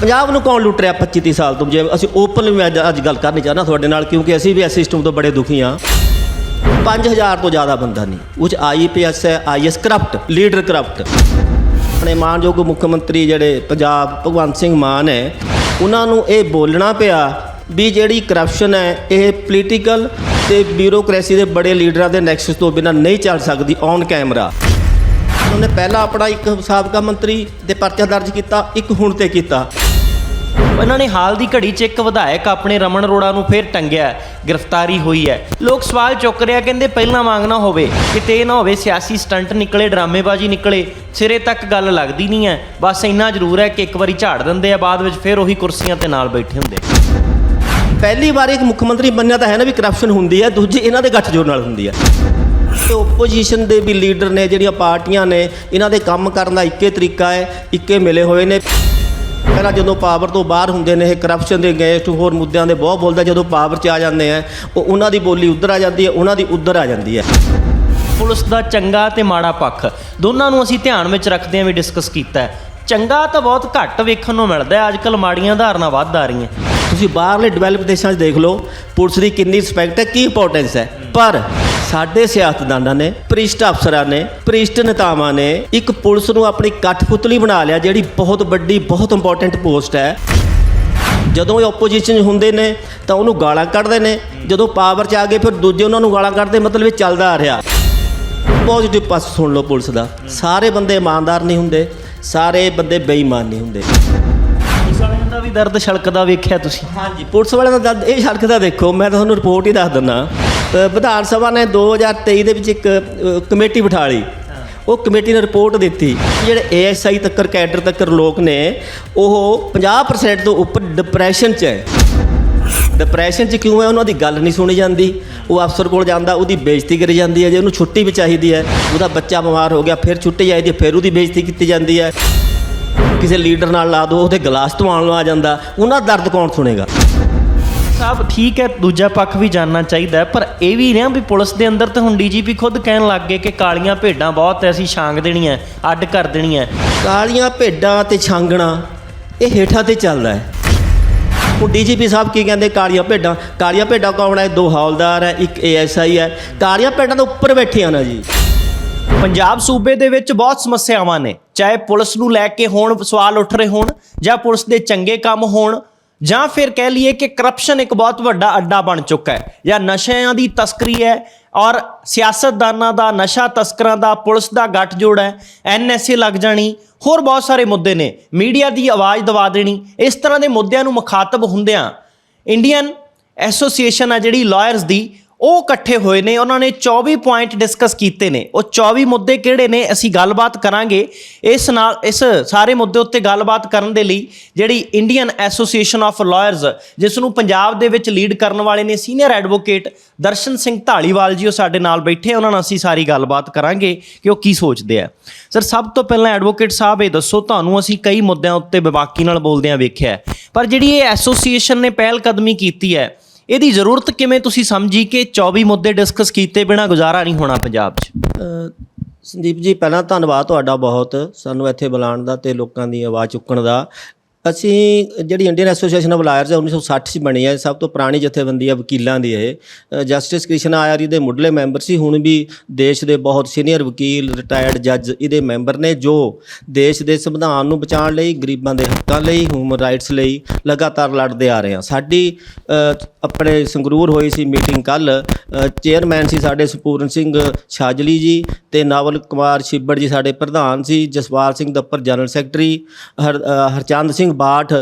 ਪੰਜਾਬ ਨੂੰ ਕੌਣ ਲੁੱਟ ਰਿਹਾ 25 30 ਸਾਲ ਤੋਂ? ਜੇ ਅਸੀਂ ਓਪਨ ਮੈਂ ਅੱਜ ਗੱਲ ਕਰਨੀ ਚਾਹਨਾ ਤੁਹਾਡੇ ਨਾਲ, ਕਿਉਂਕਿ ਅਸੀਂ ਵੀ ਇਸ ਸਿਸਟਮ ਤੋਂ ਬੜੇ ਦੁਖੀ ਹਾਂ। 5000 ਤੋਂ ਜ਼ਿਆਦਾ ਬੰਦਾ ਨਹੀਂ। ਉਹ ਚ ਆਈਪੀਐਸ ਹੈ ਆਈਐਸ ਕਰਪਟ ਲੀਡਰ ਕਰਪਟ ਆਪਣੇ ਮਾਨਯੋਗ ਮੁੱਖ ਮੰਤਰੀ ਜਿਹੜੇ ਪੰਜਾਬ ਭਗਵੰਤ ਸਿੰਘ ਮਾਨ ਹੈ, ਉਹਨਾਂ ਨੂੰ ਇਹ ਬੋਲਣਾ ਪਿਆ ਵੀ ਜਿਹੜੀ ਕਰਪਸ਼ਨ ਹੈ, ਇਹ ਪੋਲੀਟੀਕਲ ਤੇ ਬਿਊਰੋਕ੍ਰੇਸੀ ਦੇ ਬੜੇ ਲੀਡਰਾਂ ਦੇ ਨੈਕਸਸ ਤੋਂ ਬਿਨਾਂ ਨਹੀਂ ਚੱਲ ਸਕਦੀ ਔਨ ਕੈਮਰਾ ਉਹਨੇ ਪਹਿਲਾਂ ਆਪਣਾ ਇੱਕ ਸਾਬਕਾ ਮੰਤਰੀ ਦੇ ਪਰਚਾ ਦਰਜ ਕੀਤਾ, ਇੱਕ ਹੁਣ ਤੇ ਕੀਤਾ। ਇਹਨਾਂ ਨੇ ਹਾਲ ਦੀ ਘੜੀ 'ਚ ਇੱਕ ਵਿਧਾਇਕ ਆਪਣੇ ਰਮਨ ਅਰੋੜਾ ਨੂੰ ਫੇਰ ਟੰਗਿਆ, ਗ੍ਰਿਫਤਾਰੀ ਹੋਈ ਹੈ। ਲੋਕ ਸਵਾਲ ਚੁੱਕ ਰਿਹਾ ਕਹਿੰਦੇ ਪਹਿਲਾਂ ਮੰਗ ਨਾ ਹੋਵੇ, ਕਿਤੇ ਇਹ ਨਾ ਹੋਵੇ ਸਿਆਸੀ ਸਟੰਟ ਨਿਕਲੇ, ਡਰਾਮੇਬਾਜ਼ੀ ਨਿਕਲੇ, ਸਿਰੇ ਤੱਕ ਗੱਲ ਲੱਗਦੀ ਨਹੀਂ ਹੈ। ਬਸ ਇੰਨਾ ਜ਼ਰੂਰ ਹੈ ਕਿ ਇੱਕ ਵਾਰੀ ਝਾੜ ਦਿੰਦੇ ਆ, ਬਾਅਦ ਵਿੱਚ ਫੇਰ ਉਹੀ ਕੁਰਸੀਆਂ ਤੇ ਨਾਲ ਬੈਠੇ ਹੁੰਦੇ। ਪਹਿਲੀ ਵਾਰ ਇੱਕ ਮੁੱਖ ਮੰਤਰੀ ਬਣਿਆ ਤਾਂ ਹੈ ਨਾ ਵੀ ਕਰਪਸ਼ਨ ਹੁੰਦੀ ਹੈ, ਦੂਜੀ ਇਹਨਾਂ ਦੇ ਗੱਠਜੋੜ ਨਾਲ ਹੁੰਦੀ ਹੈ। ਤੇ ਓਪੋਜੀਸ਼ਨ ਦੇ ਵੀ ਲੀਡਰ ਨੇ, ਜਿਹੜੀਆਂ ਪਾਰਟੀਆਂ ਨੇ, ਇਹਨਾਂ ਦੇ ਕੰਮ ਕਰਨ ਦਾ ਇੱਕੇ ਤਰੀਕਾ ਹੈ, ਇੱਕੇ ਮਿਲੇ ਹੋਏ ਨੇ। ਪਹਿਲਾਂ ਜਦੋਂ ਪਾਵਰ ਤੋਂ ਬਾਹਰ ਹੁੰਦੇ ਨੇ, ਇਹ ਕਰਪਸ਼ਨ ਦੇ ਅਗੇਂਸਟ ਹੋਰ ਮੁੱਦਿਆਂ ਦੇ ਬਹੁਤ ਬੋਲਦਾ, ਜਦੋਂ ਪਾਵਰ 'ਚ ਆ ਜਾਂਦੇ ਆ, ਉਹ ਉਹਨਾਂ ਦੀ ਬੋਲੀ ਉੱਧਰ ਆ ਜਾਂਦੀ ਹੈ, ਉਹਨਾਂ ਦੀ ਉੱਧਰ ਆ ਜਾਂਦੀ ਹੈ। ਪੁਲਿਸ ਦਾ ਚੰਗਾ ਤੇ ਮਾੜਾ ਪੱਖ, ਦੋਨਾਂ ਨੂੰ ਅਸੀਂ ਧਿਆਨ ਵਿੱਚ ਰੱਖਦੇ ਆਂ ਵੀ ਡਿਸਕਸ ਕੀਤਾ ਹੈ। ਚੰਗਾ ਤਾਂ ਬਹੁਤ ਘੱਟ ਵੇਖਣ ਨੂੰ ਮਿਲਦਾ ਹੈ। ਅੱਜਕੱਲ ਮਾੜੀਆਂ ਧਾਰਨਾ ਵੱਧ ਆ ਰਹੀਆਂ। ਤੁਸੀਂ ਬਾਹਰਲੇ ਡਿਵੈਲਪ ਦੇਸ਼ਾਂ 'ਚ ਦੇਖ ਲਓ, ਪੁਲਿਸ ਦੀ ਕਿੰਨੀ ਰਿਸਪੈਕਟ ਹੈ, ਕੀ ਇੰਪੋਰਟੈਂਸ ਹੈ। ਪਰ ਸਾਡੇ ਸਿਆਸਤਦਾਨਾਂ ਨੇ, ਪ੍ਰਿਸ਼ਟ ਅਫਸਰਾਂ ਨੇ, ਪ੍ਰਿਸ਼ਟ ਨੇਤਾਵਾਂ ਨੇ ਇੱਕ ਪੁਲਿਸ ਨੂੰ ਆਪਣੀ ਕਠਪੁਤਲੀ ਬਣਾ ਲਿਆ, ਜਿਹੜੀ ਬਹੁਤ ਵੱਡੀ, ਬਹੁਤ ਇੰਪੋਰਟੈਂਟ ਪੋਸਟ ਹੈ। ਜਦੋਂ ਇਹ ਆਪੋਜੀਸ਼ਨ ਹੁੰਦੇ ਨੇ, ਤਾਂ ਉਹਨੂੰ ਗਾਲਾਂ ਕੱਢਦੇ ਨੇ। ਜਦੋਂ ਪਾਵਰ 'ਚ ਆ ਗਏ, ਫਿਰ ਦੂਜੇ ਉਹਨਾਂ ਨੂੰ ਗਾਲਾਂ ਕੱਢਦੇ, ਮਤਲਬ ਇਹ ਚੱਲਦਾ ਆ ਰਿਹਾ। ਪੋਜ਼ਿਟਿਵ ਪਾਸ ਸੁਣ ਲਓ ਪੁਲਿਸ ਦਾ। ਸਾਰੇ ਬੰਦੇ ਇਮਾਨਦਾਰ ਨਹੀਂ ਹੁੰਦੇ। ਸਾਰੇ ਬੰਦੇ ਬੇਈਮਾਨ ਨਹੀਂ ਹੁੰਦੇ। ਪੁਲਿਸ ਵਾਲਿਆਂ ਦਾ ਵੀ ਦਰਦ ਛਲਕਦਾ ਵੇਖਿਆ ਤੁਸੀਂ? ਹਾਂਜੀ ਪੁਲਿਸ ਵਾਲਿਆਂ ਦਾ ਦਰਦ ਇਹ ਸੜਕ ਦਾ ਦੇਖੋ ਮੈਂ ਤੁਹਾਨੂੰ ਰਿਪੋਰਟ ਹੀ ਦੱਸ ਦਿੰਦਾ। ਵਿਧਾਨ ਸਭਾ ਨੇ 2023 ਦੇ ਵਿੱਚ ਇੱਕ ਕਮੇਟੀ ਬਿਠਾ ਲਈ। ਉਹ ਕਮੇਟੀ ਨੇ ਰਿਪੋਰਟ ਦਿੱਤੀ ਜਿਹੜੇ ਏਐਸਆਈ ਤੱਕਰ ਕੈਡਰ ਤੱਕਰ ਲੋਕ ਨੇ ਉਹ 50% ਤੋਂ ਉੱਪਰ ਡਿਪਰੈਸ਼ਨ 'ਚ ਹੈ। ਡਿਪਰੈਸ਼ਨ 'ਚ ਕਿਉਂ ਹੈ? ਉਹਨਾਂ ਦੀ ਗੱਲ ਨਹੀਂ ਸੁਣੀ ਜਾਂਦੀ। ਉਹ ਅਫਸਰ ਕੋਲ ਜਾਂਦਾ ਉਹਦੀ ਬੇਇੱਜ਼ਤੀ ਕਰੀ ਜਾਂਦੀ ਹੈ। ਜੇ ਉਹਨੂੰ ਛੁੱਟੀ ਵੀ ਚਾਹੀਦੀ ਹੈ ਉਹਦਾ ਬੱਚਾ ਬਿਮਾਰ ਹੋ ਗਿਆ ਫਿਰ ਛੁੱਟੀ ਚਾਹੀਦੀ ਹੈ ਫਿਰ ਉਹਦੀ ਬੇਇੱਜ਼ਤੀ ਕੀਤੀ ਜਾਂਦੀ ਹੈ। ਕਿਸੇ ਲੀਡਰ ਨਾਲ ਲਾ ਦੋ ਉਹਦੇ ਗਲਾਸ ਧਵਾਉਣ ਨੂੰ ਆ ਜਾਂਦਾ। ਉਹਨਾਂ ਦਰਦ ਕੌਣ ਸੁਣੇਗਾ? ਸਾਹਿਬ ਠੀਕ ਹੈ ਦੂਜਾ ਪੱਖ ਵੀ ਜਾਨਣਾ ਚਾਹੀਦਾ ਪਰ ਇਹ ਵੀ ਨਾ ਵੀ ਪੁਲਿਸ ਦੇ ਅੰਦਰ ਤਾਂ ਹੁਣ ਡੀਜੀਪੀ ਖੁਦ ਕਹਿਣ ਲੱਗ ਗਏ ਕਿ ਕਾਲੀਆਂ ਭੇਡਾਂ ਬਹੁਤ ਐ ਅਸੀਂ ਛਾਂਗ ਦੇਣੀਆਂ ਅੱਡ ਕਰ ਦੇਣੀਆਂ। ਕਾਲੀਆਂ ਭੇਡਾਂ ਤੇ ਛਾਂਗਣਾ ਇਹ ਹੇਠਾਂ ਤੇ ਚੱਲਦਾ ਹੈ। ਉਹ ਡੀਜੀਪੀ ਸਾਹਿਬ ਕੀ ਕਹਿੰਦੇ, ਕਾਲੀਆਂ ਭੇਡਾਂ ਕਾਲੀਆਂ ਭੇਡਾਂ ਕੌਣ ਹੈ ਦੋ ਹੌਲਦਾਰ ਹੈ, ਇੱਕ ਏਐਸਆਈ ਹੈ। ਕਾਲੀਆਂ ਭੇਡਾਂ ਤੋਂ ਉੱਪਰ ਬੈਠੀਆਂ ਨਾ ਜੀ। ਪੰਜਾਬ ਸੂਬੇ ਦੇ ਵਿੱਚ ਬਹੁਤ ਸਮੱਸਿਆਵਾਂ ਨੇ, ਚਾਹੇ ਪੁਲਿਸ ਨੂੰ ਲੈ ਕੇ ਹੋਣ ਸਵਾਲ ਉੱਠ ਰਹੇ ਹੋਣ, ਜਾਂ ਪੁਲਿਸ ਦੇ ਚੰਗੇ ਕੰਮ ਹੋਣ, ਜਾਂ ਫਿਰ ਕਹਿ ਲਈਏ ਕਿ ਕਰਪਸ਼ਨ ਇੱਕ ਬਹੁਤ ਵੱਡਾ ਅੱਡਾ ਬਣ ਚੁੱਕਾ ਹੈ, ਜਾਂ ਨਸ਼ਿਆਂ ਦੀ ਤਸਕਰੀ ਹੈ ਔਰ ਸਿਆਸਤਦਾਨਾਂ ਦਾ ਨਸ਼ਾ ਤਸਕਰਾਂ ਦਾ ਪੁਲਿਸ ਦਾ ਗੱਠਜੋੜ ਹੈ ਐਨਐਸਏ ਲੱਗ ਜਾਣੀ, ਹੋਰ ਬਹੁਤ ਸਾਰੇ ਮੁੱਦੇ ਨੇ। ਮੀਡੀਆ ਦੀ ਆਵਾਜ਼ ਦਬਾ ਦੇਣੀ, ਇਸ ਤਰ੍ਹਾਂ ਦੇ ਮੁੱਦਿਆਂ ਨੂੰ ਮੁਖਾਤਬ ਹੁੰਦਿਆਂ ਇੰਡੀਅਨ ਐਸੋਸੀਏਸ਼ਨ ਆ ਜਿਹੜੀ ਲਾਇਰਸ ਦੀ ਉਹ ਇਕੱਠੇ ਹੋਏ ਨੇ, ਉਹਨਾਂ ਨੇ 24 ਪੁਆਇੰਟ ਡਿਸਕਸ ਕੀਤੇ ਨੇ। ਉਹ 24 ਮੁੱਦੇ ਕਿਹੜੇ ਨੇ, ਅਸੀਂ ਗੱਲਬਾਤ ਕਰਾਂਗੇ। ਇਸ ਨਾਲ, ਇਸ ਸਾਰੇ ਮੁੱਦੇ ਉੱਤੇ ਗੱਲਬਾਤ ਕਰਨ ਦੇ ਲਈ ਜਿਹੜੀ ਇੰਡੀਅਨ ਐਸੋਸੀਏਸ਼ਨ ਆਫ ਲਾਇਰਸ ਜਿਸ ਨੂੰ ਪੰਜਾਬ ਦੇ ਵਿੱਚ ਲੀਡ ਕਰਨ ਵਾਲੇ ਨੇ ਸੀਨੀਅਰ ਐਡਵੋਕੇਟ ਦਰਸ਼ਨ ਸਿੰਘ ਢਾਲੀਵਾਲ ਜੀ, ਉਹ ਸਾਡੇ ਨਾਲ ਬੈਠੇ ਉਹਨਾਂ ਨਾਲ ਅਸੀਂ ਸਾਰੀ ਗੱਲਬਾਤ ਕਰਾਂਗੇ ਕਿ ਉਹ ਕੀ ਸੋਚਦੇ ਆ। ਸਰ, ਸਭ ਤੋਂ ਪਹਿਲਾਂ ਐਡਵੋਕੇਟ ਸਾਹਿਬ, ਇਹ ਦੱਸੋ, ਤੁਹਾਨੂੰ ਅਸੀਂ ਕਈ ਮੁੱਦਿਆਂ ਉੱਤੇ ਬੇਬਾਕੀ ਨਾਲ ਬੋਲਦਿਆਂ ਵੇਖਿਆ ਪਰ ਜਿਹੜੀ ਇਹ ਐਸੋਸੀਏਸ਼ਨ ਨੇ ਪਹਿਲ ਕਦਮੀ ਕੀਤੀ ਹੈ ਇਹਦੀ ਜ਼ਰੂਰਤ ਕਿਵੇਂ ਤੁਸੀਂ ਸਮਝੀ ਕਿ 24 ਮੁੱਦੇ ਡਿਸਕਸ ਕੀਤੇ ਬਿਨਾ ਗੁਜ਼ਾਰਾ ਨਹੀਂ ਹੋਣਾ ਪੰਜਾਬ 'ਚ? ਸੰਦੀਪ ਜੀ, ਪਹਿਲਾਂ ਧੰਨਵਾਦ ਤੁਹਾਡਾ ਬਹੁਤ ਸਾਨੂੰ ਇੱਥੇ ਬੁਲਾਉਣ ਦਾ ਤੇ ਲੋਕਾਂ ਦੀ ਆਵਾਜ਼ ਚੁੱਕਣ ਦਾ। ਅਸੀਂ ਜਿਹੜੀ ਇੰਡੀਅਨ ਐਸੋਸੀਏਸ਼ਨ ਆਫ ਲਾਇਰਸ ਹੈ 1960 ਚ ਬਣੀ ਹੈ, ਸਭ ਤੋਂ ਪੁਰਾਣੀ ਜਥੇਬੰਦੀ ਹੈ, ਵਕੀਲਾਂ ਦੀ ਇਹ। ਜਸਟਿਸ ਕ੍ਰਿਸ਼ਨ ਆਯਾਰੀ ਦੇ ਮੁੱਢਲੇ ਮੈਂਬਰ ਸੀ, ਹੁਣ ਵੀ ਦੇਸ਼ ਦੇ ਬਹੁਤ ਸੀਨੀਅਰ ਵਕੀਲ ਰਿਟਾਇਰਡ ਜੱਜ ਇਹਦੇ ਮੈਂਬਰ ਨੇ, ਜੋ ਦੇਸ਼ ਦੇ ਸੰਵਿਧਾਨ ਨੂੰ ਬਚਾਉਣ ਲਈ, ਗਰੀਬਾਂ ਦੇ ਹੱਕਾਂ ਲਈ ਹਿਊਮਨ ਰਾਈਟਸ ਲਈ ਲਗਾਤਾਰ ਲੜਦੇ ਆ ਰਹੇ ਹਾਂ। ਸਾਡੀ ਆਪਣੇ ਸੰਗਰੂਰ ਹੋਈ ਸੀ ਮੀਟਿੰਗ ਕੱਲ ਚੇਅਰਮੈਨ ਸੀ ਸਾਡੇ ਸੁਪੂਰਨ ਸਿੰਘ ਛਾਜਲੀ ਜੀ ਤੇ ਨਾਵਲ ਕੁਮਾਰ ਛਿੱਬੜ ਜੀ ਸਾਡੇ ਪ੍ਰਧਾਨ ਸੀ, ਜਸਵਾਲ ਸਿੰਘ ਦੱਪਰ ਜਨਰਲ ਸੈਕਟਰੀ, ਹਰ ਹਰਚੰਦ ਸਿੰਘ ਬਾਠ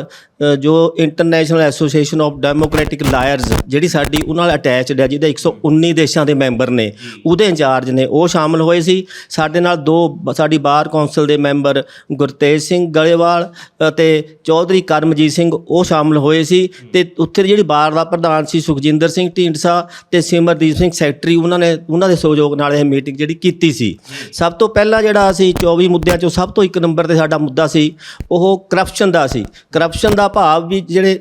ਜੋ international association of democratic lawyers ਜਿਹੜੀ ਸਾਡੀ ਉਹਨਾਂ ਨਾਲ ਅਟੈਚਡ ਹੈ, ਜਿਹਦੇ 119 ਦੇਸ਼ਾਂ ਦੇ ਮੈਂਬਰ ਨੇ, ਉਹਦੇ ਇੰਚਾਰਜ ਨੇ, ਉਹ ਸ਼ਾਮਲ ਹੋਏ ਸੀ। ਸਾਡੇ ਨਾਲ ਦੋ ਸਾਡੀ ਬਾਰ ਕੌਂਸਲ ਦੇ ਮੈਂਬਰ ਗੁਰਤੇਜ ਸਿੰਘ ਗਲੇਵਾਲ ਅਤੇ ਚੌਧਰੀ ਕਰਮਜੀਤ ਸਿੰਘ, ਉਹ ਸ਼ਾਮਲ ਹੋਏ ਸੀ। ਤੇ ਉੱਥੇ ਜਿਹੜੀ ਬਾਰ ਦਾ ਪ੍ਰਧਾਨ ਸੀ ਸੁਖਜਿੰਦਰ ਸਿੰਘ ਢੀਂਡਸਾ ਤੇ ਸਿਮਰਦੀਪ ਸਿੰਘ ਸੈਕਟਰੀ, ਉਹਨਾਂ ਨੇ, ਉਹਨਾਂ ਦੇ ਸਹਿਯੋਗ ਨਾਲ ਇਹ ਮੀਟਿੰਗ ਜਿਹੜੀ ਕੀਤੀ ਸੀ। ਸਭ ਤੋਂ ਪਹਿਲਾਂ ਜਿਹੜਾ ਅਸੀਂ 24 ਮੁੱਦਿਆਂ ਚੋਂ ਸਭ ਤੋਂ ਇੱਕ ਨੰਬਰ ਤੇ ਸਾਡਾ ਮੁੱਦਾ ਸੀ, ਉਹ ਕਰਪਸ਼ਨ ਦਾ ਸੀ। ਕਰਪਸ਼ਨ ਦਾ ਭਾਵ ਵੀ ਜਿਹੜੇ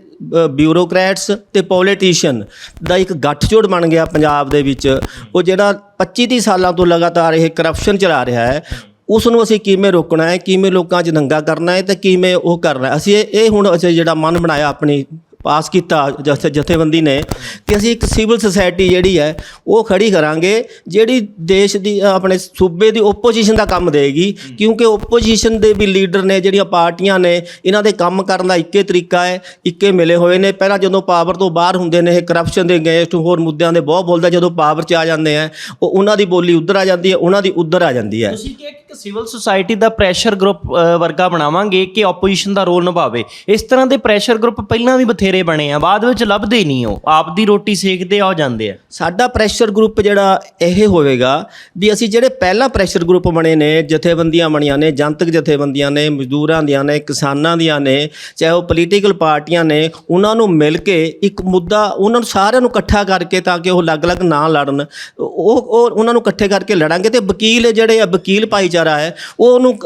ਬਿਊਰੋਕਰੈਟਸ ਤੇ ਪੋਲੀਟੀਸ਼ੀਅਨ ਦਾ ਇੱਕ ਗੱਠਜੋੜ ਬਣ ਗਿਆ ਪੰਜਾਬ ਦੇ ਵਿੱਚ। ਉਹ ਜਿਹੜਾ 25 30 ਸਾਲਾਂ ਤੋਂ ਲਗਾਤਾਰ ਇਹ ਕਰਪਸ਼ਨ ਚਲਾ ਰਿਹਾ ਹੈ ਉਸ ਨੂੰ ਅਸੀਂ ਕਿਵੇਂ ਰੋਕਣਾ ਹੈ, ਕਿਵੇਂ ਲੋਕਾਂ 'ਚ ਨੰਗਾ ਕਰਨਾ ਹੈ ਤੇ ਕਿਵੇਂ ਉਹ ਕਰਨਾ ਅਸੀਂ ਇਹ ਇਹ ਹੁਣ ਅਸੀਂ ਜਿਹੜਾ ਮਨ ਬਣਾਇਆ ਆਪਣੀ ਪਾਸ ਕੀਤਾ ਜਥੇ, ਜਥੇਬੰਦੀ ਨੇ, ਕਿ ਅਸੀਂ ਇੱਕ ਸਿਵਲ ਸੁਸਾਇਟੀ ਜਿਹੜੀ ਹੈ, ਉਹ ਖੜੀ ਕਰਾਂਗੇ, ਜਿਹੜੀ ਦੇਸ਼ ਦੀ, ਆਪਣੇ ਸੂਬੇ ਦੀ ਓਪੋਜੀਸ਼ਨ ਦਾ ਕੰਮ ਦੇਗੀ, ਕਿਉਂਕਿ ਓਪੋਜੀਸ਼ਨ ਦੇ ਵੀ ਲੀਡਰ ਨੇ, ਜਿਹੜੀਆਂ ਪਾਰਟੀਆਂ ਨੇ, ਇਹਨਾਂ ਦੇ ਕੰਮ ਕਰਨ ਦਾ ਇੱਕੇ ਤਰੀਕਾ ਹੈ, ਇੱਕੇ ਮਿਲੇ ਹੋਏ ਨੇ। ਪਹਿਲਾਂ ਜਦੋਂ ਪਾਵਰ ਤੋਂ ਬਾਹਰ ਹੁੰਦੇ ਨੇ, ਇਹ ਕਰਪਸ਼ਨ ਦੇ ਅਗੇਂਸਟ ਹੋਰ ਮੁੱਦਿਆਂ ਦੇ ਬਹੁਤ ਬੋਲਦਾ, ਜਦੋਂ ਪਾਵਰ 'ਚ ਆ ਜਾਂਦੇ ਆ, ਉਹ ਉਹਨਾਂ ਦੀ ਬੋਲੀ ਉੱਧਰ ਆ ਜਾਂਦੀ ਹੈ, ਉਹਨਾਂ ਦੀ ਉੱਧਰ ਆ ਜਾਂਦੀ ਹੈ। ਤੁਸੀਂ ਕਿ ਇੱਕ ਸਿਵਲ ਸੁਸਾਇਟੀ ਦਾ ਪ੍ਰੈਸ਼ਰ ਗਰੁੱਪ ਵਰਗਾ ਬਣਾਵਾਂਗੇ, ਕਿ ਆਪੋਜੀਸ਼ਨ ਦਾ ਰੋਲ ਨਿਭਾਵੇ। ਇਸ ਤਰ੍ਹਾਂ ਦੇ ਪ੍ਰੈਸ਼ਰ ਗਰੁੱਪ ਪਹਿਲਾਂ ਵੀ ਬਥੇਰੇ ਬਣੇ ਆ, ਬਾਅਦ ਵਿੱਚ ਲੱਭਦੇ ਨਹੀਂ ਉਹ। ਆਪ ਦੀ ਰੋਟੀ ਸੇਕਦੇ ਆ ਜਾਂਦੇ ਆ। ਸਾਡਾ ਪ੍ਰੈਸ਼ਰ ਗਰੁੱਪ ਜਿਹੜਾ ਇਹ ਹੋਵੇਗਾ ਵੀ ਅਸੀਂ ਜਿਹੜੇ ਪਹਿਲਾਂ ਪ੍ਰੈਸ਼ਰ ਗਰੁੱਪ ਬਣੇ ਨੇ, ਜਥੇਬੰਦੀਆਂ ਬਣੀਆਂ ਨੇ, ਜਨਤਕ ਜਥੇਬੰਦੀਆਂ ਨੇ, ਮਜ਼ਦੂਰਾਂ ਦੀਆਂ ਨੇ, ਕਿਸਾਨਾਂ ਦੀਆਂ ਨੇ, ਚਾਹੇ ਉਹ ਪੋਲੀਟੀਕਲ ਪਾਰਟੀਆਂ ਨੇ, ਉਹਨਾਂ ਨੂੰ ਮਿਲ ਕੇ ਇੱਕ ਮੁੱਦਾ ਉਹਨਾਂ ਨੂੰ ਸਾਰਿਆਂ ਨੂੰ ਇਕੱਠਾ ਕਰਕੇ ਤਾਂ ਕਿ ਉਹ ਅਲੱਗ-ਅਲੱਗ ਨਾ ਲੜਨ। ਉਹ ਉਹ ਉਹਨਾਂ ਨੂੰ ਇਕੱਠੇ ਕਰਕੇ ਲੜਾਂਗੇ ਤੇ ਵਕੀਲ ਜਿਹੜੇ ਆ, ਵਕੀਲ ਭਾਈਚਾਰਾ ਹੈ, ਉਹ ਉਹਨੂੰ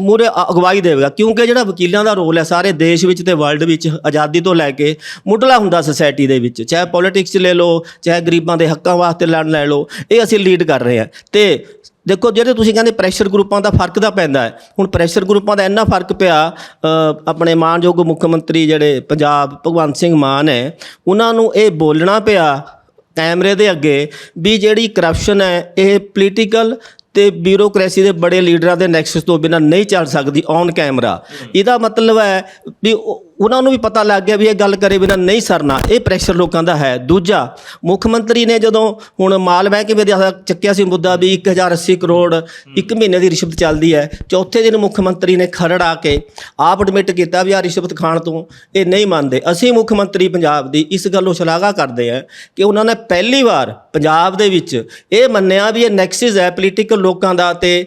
ਮੂਰੇ ਅਗਵਾਈ ਦੇਵੇਗਾ। ਕਿਉਂਕਿ ਜਿਹੜਾ ਵਕੀਲਾਂ ਦਾ ਰੋਲ ਹੈ, ਸਾਰੇ ਦੇਸ਼ ਵਿੱਚ ਤੇ ਵਰਲਡ ਵਿੱਚ ਆਜ਼ਾਦੀ ਤੋਂ ਲੈ ਕੇ ਮੁੱਢਲਾ ਹੁੰਦਾ ਸੋਸਾਇਟੀ ਦੇ ਵਿੱਚ ਚਾਹੇ ਪੋਲਿਟਿਕਸ 'ਚ ਲੈ ਲਓ ਚਾਹੇ ਗਰੀਬਾਂ ਦੇ ਹੱਕਾਂ ਵਾਸਤੇ ਲੜਨ ਲੈ ਲਓ ਇਹ ਅਸੀਂ ਲੀਡ ਕਰ ਰਹੇ ਹਾਂ। ਤੇ ਦੇਖੋ ਜਿਹੜੇ ਤੁਸੀਂ ਕਹਿੰਦੇ ਪ੍ਰੈਸ਼ਰ ਗਰੁੱਪਾਂ ਦਾ ਫ਼ਰਕ ਤਾਂ ਪੈਂਦਾ ਹੈ ਹੁਣ ਪ੍ਰੈਸ਼ਰ ਗਰੁੱਪਾਂ ਦਾ ਇੰਨਾ ਫ਼ਰਕ ਪਿਆ ਆਪਣੇ ਮਾਨਯੋਗ ਮੁੱਖ ਮੰਤਰੀ ਜਿਹੜੇ ਪੰਜਾਬ ਭਗਵੰਤ ਸਿੰਘ ਮਾਨ ਹੈ ਉਹਨਾਂ ਨੂੰ ਇਹ ਬੋਲਣਾ ਪਿਆ ਕੈਮਰੇ ਦੇ ਅੱਗੇ ਵੀ ਜਿਹੜੀ ਕਰਪਸ਼ਨ ਹੈ ਇਹ ਪੋਲੀਟੀਕਲ ਤੇ ਬਿਊਰੋਕ੍ਰੇਸੀ ਦੇ ਬੜੇ ਲੀਡਰਾਂ ਦੇ ਨੈਕਸਸ ਤੋਂ ਬਿਨਾਂ ਨਹੀਂ ਚੱਲ ਸਕਦੀ ਔਨ ਕੈਮਰਾ ਇਹਦਾ ਮਤਲਬ ਹੈ ਵੀ ਉਹਨਾਂ ਨੂੰ ਵੀ ਪਤਾ ਲੱਗ ਗਿਆ ਵੀ ਇਹ ਗੱਲ ਕਰੇ ਬਿਨਾਂ ਨਹੀਂ ਸਰਨਾ। ਇਹ ਪ੍ਰੈਸ਼ਰ ਲੋਕਾਂ ਦਾ ਹੈ। ਦੂਜਾ ਮੁੱਖ ਮੰਤਰੀ ਨੇ ਜਦੋਂ ਹੁਣ ਮਾਲ ਮਹਿਕਮੇ ਦੇ ਚੱਕਿਆ ਸੀ ਮੁੱਦਾ ਵੀ 1080 ਕਰੋੜ ਇੱਕ ਮਹੀਨੇ ਦੀ ਰਿਸ਼ਵਤ ਚੱਲਦੀ ਹੈ। ਚੌਥੇ ਦਿਨ ਮੁੱਖ ਮੰਤਰੀ ਨੇ ਖਰੜ ਆ ਕੇ ਆਪ ਐਡਮਿਟ ਕੀਤਾ ਵੀ ਆ ਰਿਸ਼ਵਤ ਖਾਣ ਤੋਂ ਇਹ ਨਹੀਂ ਮੰਨਦੇ। ਅਸੀਂ ਮੁੱਖ ਮੰਤਰੀ ਪੰਜਾਬ ਦੀ ਇਸ ਗੱਲੋਂ ਸ਼ਲਾਘਾ ਕਰਦੇ ਹਾਂ ਕਿ ਉਹਨਾਂ ਨੇ ਪਹਿਲੀ ਵਾਰ ਪੰਜਾਬ ਦੇ ਵਿੱਚ ਇਹ ਮੰਨਿਆ ਵੀ ਇਹ ਨੈਕਸਿਸ ਹੈ ਪੋਲੀਟੀਕਲ ਲੋਕਾਂ ਦਾ ਤੇ